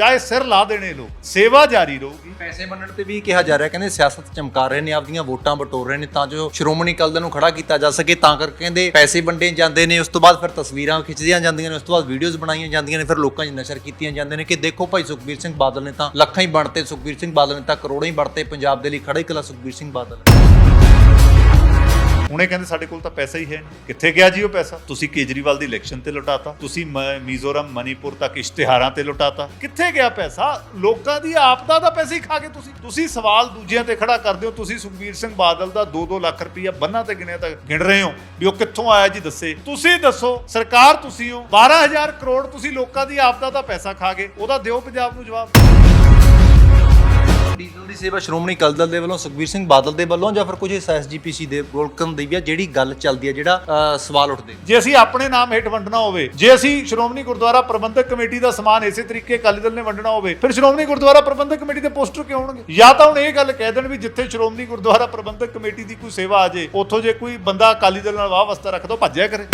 ਚਾਹੇ ਸਿਰ ਲਾ ਦੇਣੇ ਲੋਕ, ਸੇਵਾ ਜਾਰੀ ਰਹੂਗੀ। ਪੈਸੇ ਵੰਡਣ ਤੇ ਵੀ ਕਿਹਾ ਜਾ ਰਿਹਾ, ਕਹਿੰਦੇ ਸਿਆਸਤ ਚਮਕਾ ਰਹੇ ਨੇ, ਆਪਦੀਆਂ ਵੋਟਾਂ ਬਟੋਰ ਰਹੇ ਨੇ, ਤਾਂ ਜੋ ਸ਼੍ਰੋਮਣੀ ਅਕਾਲੀ ਦਲ ਨੂੰ ਖੜਾ ਕੀਤਾ ਜਾ ਸਕੇ, ਤਾਂ ਕਰਕੇ ਕਹਿੰਦੇ ਪੈਸੇ ਵੰਡੇ ਜਾਂਦੇ ਨੇ, ਉਸ ਤੋਂ ਬਾਅਦ ਫਿਰ ਤਸਵੀਰਾਂ ਖਿੱਚਦੀਆਂ ਜਾਂਦੀਆਂ ਨੇ, ਉਸ ਤੋਂ ਬਾਅਦ ਵੀਡੀਓਜ਼ ਬਣਾਈਆਂ ਜਾਂਦੀਆਂ ਨੇ, ਫਿਰ ਲੋਕਾਂ 'ਚ ਨਸ਼ਰ ਕੀਤੀਆਂ ਜਾਂਦੇ ਨੇ ਕਿ ਦੇਖੋ ਭਾਈ ਸੁਖਬੀਰ ਸਿੰਘ ਬਾਦਲ ਨੇ ਤਾਂ ਲੱਖਾਂ ਹੀ ਬਣਤੇ ਸੁਖਬੀਰ ਸਿੰਘ ਬਾਦਲ ਨੇ ਤਾਂ ਕਰੋੜਾਂ ਹੀ ਬਣਤੇ ਪੰਜਾਬ ਦੇ ਲਈ ਖੜਾ ਹੀ ਸੁਖਬੀਰ ਸਿੰਘ ਬਾਦਲ ਹੁਣੇ ਕਹਿੰਦੇ ਸਾਡੇ ਕੋਲ ਤਾਂ ਪੈਸਾ ਹੀ ਹੈ ਕਿੱਥੇ ਗਿਆ ਜੀ ਉਹ ਪੈਸਾ? ਤੁਸੀਂ ਕੇਜਰੀਵਾਲ ਦੀ ਇਲੈਕਸ਼ਨ ਤੇ ਲੁਟਾਤਾ। ਤੁਸੀਂ ਮ- ਮਿਜ਼ੋਰਮ, ਮਨੀਪੁਰ ਤੱਕ ਇਸ਼ਤਿਹਾਰਾਂ ਤੇ ਲੁਟਾਤਾ। ਕਿੱਥੇ ਗਿਆ ਪੈਸਾ? ਲੋਕਾਂ ਦੀ ਆਪਦਾ ਦਾ ਪੈਸੇ ਹੀ ਖਾ ਕੇ ਤੁਸੀਂ। ਤੁਸੀਂ ਸਵਾਲ ਦੂਜਿਆਂ ਤੇ ਖੜਾ ਕਰਦੇ ਹੋ। ਤੁਸੀਂ ਸੁਖਬੀਰ ਸਿੰਘ ਬਾਦਲ ਦਾ 2-2 ਲੱਖ ਰੁਪਈਆ ਬੰਨਾਂ ਤੇ ਗਿਣਿਆ ਤੱਕ ਗਿਣ ਰਹੇ ਹੋ ਵੀ ਉਹ ਕਿੱਥੋਂ ਆਇਆ ਜੀ ਦੱਸੇ। ਤੁਸੀਂ ਦੱਸੋ, ਸਰਕਾਰ ਤੁਸੀਂ ਹੋ। 12000 ਕਰੋੜ ਤੁਸੀਂ ਲੋਕਾਂ ਦੀ ਆਪਦਾ ਦਾ ਪੈਸਾ ਖਾ ਗਏ। ਉਹਦਾ ਦਿਓ ਪੰਜਾਬ ਨੂੰ ਜਵਾਬ। ਸੇਵਾ ਸ਼੍ਰੋਮਣੀ ਅਕਾਲੀ ਦਲ ਦੇ ਵੱਲੋਂ ਸੁਖਬੀਰ ਸਿੰਘ ਬਾਦਲ ਦੇ ਵੱਲੋਂ ਜਾਂ ਫਿਰ ਕੁਝ ਐਸਜੀਪੀਸੀ ਦੇ ਗੋਲਕਨ ਦੀ ਵੀ ਆ ਜਿਹੜੀ ਗੱਲ ਚੱਲਦੀ ਹੈ ਜਿਹੜਾ ਅ, ਸਵਾਲ ਉੱਠਦੇ ਜੇ ਅਸੀਂ ਆਪਣੇ ਨਾਮ ਹੇਠ ਵੰਡਣਾ ਹੋਵੇ ਜੇ ਅਸੀਂ ਸ਼੍ਰੋਮਣੀ ਗੁਰਦੁਆਰਾ ਪ੍ਰਬੰਧਕ ਕਮੇਟੀ ਦਾ ਸਮਾਨ ਇਸੇ ਤਰੀਕੇ ਅਕਾਲੀ ਦਲ ਨੇ ਵੰਡਣਾ ਹੋਵੇ ਫਿਰ ਸ਼੍ਰੋਮਣੀ ਗੁਰਦੁਆਰਾ ਪ੍ਰਬੰਧਕ ਕਮੇਟੀ ਦੇ ਪੋਸਟਰ ਕਿਉਂ ਹੋਣਗੇ? ਜਾਂ ਤਾਂ ਹੁਣ ਇਹ ਗੱਲ ਕਹਿ ਦੇਣ ਵੀ ਜਿੱਥੇ ਸ਼੍ਰੋਮਣੀ ਗੁਰਦੁਆਰਾ ਪ੍ਰਬੰਧਕ ਕਮੇਟੀ ਦੀ ਕੋਈ ਸੇਵਾ ਆ ਜੇ ਉੱਥੋਂ ਜੇ ਕੋਈ ਬੰਦਾ ਅਕਾਲੀ ਦਲ ਨਾਲ ਵਾਹ ਵਸਤਾ ਰੱਖਦਾ ਉਹ ਭੱਜਿਆ ਕਰੇ।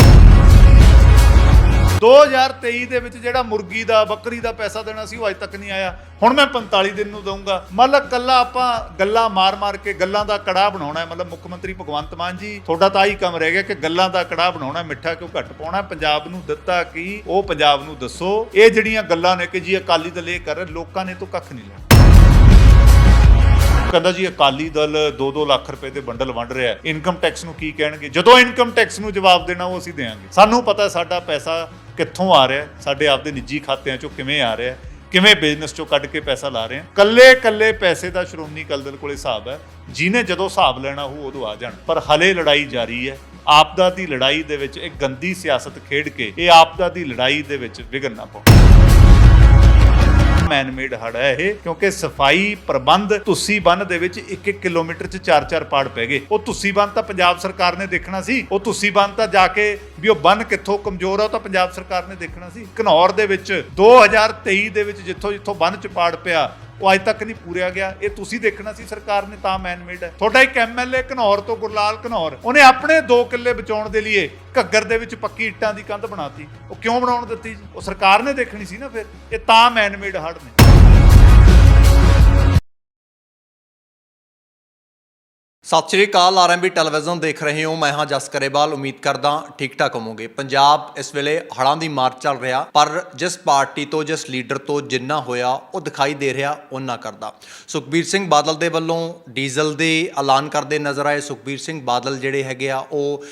2023 ਦੇ ਵਿੱਚ ਜਿਹੜਾ ਮੁਰਗੀ ਦਾ, ਬੱਕਰੀ ਦਾ ਪੈਸਾ ਦੇਣਾ ਸੀ, ਉਹ ਅਜੇ ਤੱਕ ਨਹੀਂ ਆਇਆ। ਹੁਣ ਮੈਂ 45 ਦਿਨ ਨੂੰ ਦਊਂਗਾ। ਮਤਲਬ ਕੱਲਾ ਆਪਾਂ ਗੱਲਾਂ ਮਾਰ-ਮਾਰ ਕੇ ਗੱਲਾਂ ਦਾ ਕੜਾਹ ਬਣਾਉਣਾ ਹੈ। ਮਤਲਬ ਮੁੱਖ ਮੰਤਰੀ ਭਗਵੰਤ ਮਾਨ ਜੀ, ਤੁਹਾਡਾ ਤਾਂ ਆਹੀ ਕੰਮ ਰਹਿ ਗਿਆ ਕਿ ਗੱਲਾਂ ਦਾ ਕੜਾਹ ਬਣਾਉਣਾ ਮਿੱਠਾ ਕਿਉਂ ਘੱਟ ਪਾਉਣਾ ਪੰਜਾਬ ਨੂੰ ਦਿੱਤਾ ਕੀ? ਉਹ ਪੰਜਾਬ ਨੂੰ ਦੱਸੋ। ਇਹ ਜਿਹੜੀਆਂ ਗੱਲਾਂ ਨੇ ਕਿ ਜੀ ਅਕਾਲੀ ਦਲ ਇਹ ਕਰ ਲੋਕਾਂ ਨੇ ਤਾਂ ਕੱਖ ਨਹੀਂ ਲੈਣਾ ਕਹਿੰਦਾ ਜੀ, ਅਕਾਲੀ ਦਲ 2-2 ਲੱਖ ਰੁਪਏ ਦੇ ਬੰਡਲ ਵੰਡ ਰਿਹਾ ਇਨਕਮ ਟੈਕਸ ਨੂੰ ਕੀ ਕਹਿਣਗੇ? ਜਦੋਂ ਇਨਕਮ ਟੈਕਸ ਨੂੰ ਜਵਾਬ ਦੇਣਾ, ਉਹ ਅਸੀਂ ਦੇਵਾਂਗੇ ਸਾਨੂੰ ਪਤਾ ਸਾਡਾ ਪੈਸਾ ਕਿੱਥੋਂ ਆ ਰਿਹਾ ਸਾਡੇ ਆਪਦੇ ਨਿੱਜੀ ਖਾਤਿਆਂ ਚੋਂ ਕਿਵੇਂ ਆ ਰਿਹਾ ਕਿਵੇਂ ਬਿਜ਼ਨਸ ਚੋਂ ਕੱਢ ਕੇ ਪੈਸਾ ਲਾ ਰਹੇ ਹਾਂ? ਕੱਲੇ ਕੱਲੇ ਪੈਸੇ ਦਾ ਸ਼੍ਰੋਮਣੀ ਅਕਾਲੀ ਦਲ ਕੋਲੇ ਹਿਸਾਬ ਹੈ। ਜਿਹਨੇ ਜਦੋਂ ਹਿਸਾਬ ਲੈਣਾ ਉਹ ਉਦੋਂ ਆ ਜਾਣ। ਪਰ ਹਲੇ ਲੜਾਈ ਜਾਰੀ ਹੈ। ਆਪਦਾ ਦੀ ਲੜਾਈ ਦੇ ਵਿੱਚ ਇਹ ਗੰਦੀ ਸਿਆਸਤ ਖੇਡ ਕੇ ਇਹ ਆਪਦਾ ਦੀ ਲੜਾਈ ਦੇ ਵਿੱਚ ਵਿਘਨ ਨਾ ਪਾਓ। ਮੈਨ ਮੇਡ ਹੜ ਹੈ ਇਹ, ਕਿਉਂਕਿ ਸਫ਼ਾਈ ਪ੍ਰਬੰਧ ਤੁਸੀਂ ਬੰਨ ਦੇ ਵਿੱਚ 1-1 ਕਿਲੋਮੀਟਰ ਚ 4-4 ਪਾੜ ਪੈ ਗਏ। ਉਹ ਤੁਸੀਂ ਬੰਨ ਤਾਂ ਪੰਜਾਬ ਸਰਕਾਰ ਨੇ ਦੇਖਣਾ ਸੀ। ਉਹ ਤੁਸੀਂ ਬੰਨ ਤਾਂ ਜਾ ਕੇ ਵੀ ਉਹ ਬੰਨ ਕਿੱਥੋਂ ਕਮਜ਼ੋਰ ਆ, ਉਹ ਤਾਂ ਪੰਜਾਬ ਸਰਕਾਰ ਨੇ ਦੇਖਣਾ ਸੀ। ਘਨੌਰ ਦੇ ਵਿੱਚ 2023 ਦੇ ਵਿੱਚ ਜਿੱਥੋਂ ਜਿੱਥੋਂ ਬੰਨ ਚ ਪਾੜ ਪਿਆ ਉਹ ਅਜੇ ਤੱਕ ਨਹੀਂ ਪੂਰਿਆ ਗਿਆ। ਇਹ ਤੁਸੀਂ ਦੇਖਣਾ ਸੀ ਸਰਕਾਰ ਨੇ, ਤਾਂ ਮੈਨਮੇਡ ਹੈ। ਤੁਹਾਡਾ ਇੱਕ ਐਮਐਲਏ ਘਨੌਰ ਤੋਂ ਗੁਰਲਾਲ ਘਨੌਰ, ਉਹਨੇ ਆਪਣੇ 2 ਕਿੱਲੇ ਬਚਾਉਣ ਦੇ ਲਈ ਘੱਗਰ ਦੇ ਵਿੱਚ ਪੱਕੀ ਇੱਟਾਂ ਦੀ ਕੰਧ ਬਣਾਤੀ। ਉਹ ਕਿਉਂ ਬਣਾਉਣ ਦਿੱਤੀ ਜੀ? ਉਹ ਸਰਕਾਰ ਨੇ ਦੇਖਣੀ ਸੀ ਨਾ ਫਿਰ। ਇਹ ਤਾਂ ਮੈਨਮੇਡ ਹੜ ਨੇ। ਸਤਿ ਸ਼੍ਰੀ ਅਕਾਲ ਆਰਐਮਬੀ ਟੈਲੀਵਿਜ਼ਨ ਦੇਖ ਰਹੇ ਹੋ। ਮੈਂ ਹਾਂ ਜਸ ਕਰੇਵਾਲ। ਉਮੀਦ ਕਰਦਾ ਠੀਕ ਠਾਕ ਹੋਵੋਗੇ। ਪੰਜਾਬ ਇਸ ਵੇਲੇ ਹੜ੍ਹਾਂ ਦੀ ਮਾਰ ਚੱਲ ਰਿਹਾ, ਪਰ ਜਿਸ ਪਾਰਟੀ ਤੋਂ, ਜਿਸ ਲੀਡਰ ਤੋਂ ਜਿੰਨਾ ਹੋਇਆ, ਉਹ ਦਿਖਾਈ ਦੇ ਰਿਹਾ ਉਹਨਾਂ ਕਰਦਾ। ਸੁਖਬੀਰ ਸਿੰਘ ਬਾਦਲ ਦੇ ਵੱਲੋਂ ਡੀਜ਼ਲ ਦੇ ਐਲਾਨ ਕਰਦੇ ਨਜ਼ਰ ਆਏ। ਸੁਖਬੀਰ ਸਿੰਘ ਬਾਦਲ ਜਿਹੜੇ ਹੈਗੇ ਆ, ਉਹ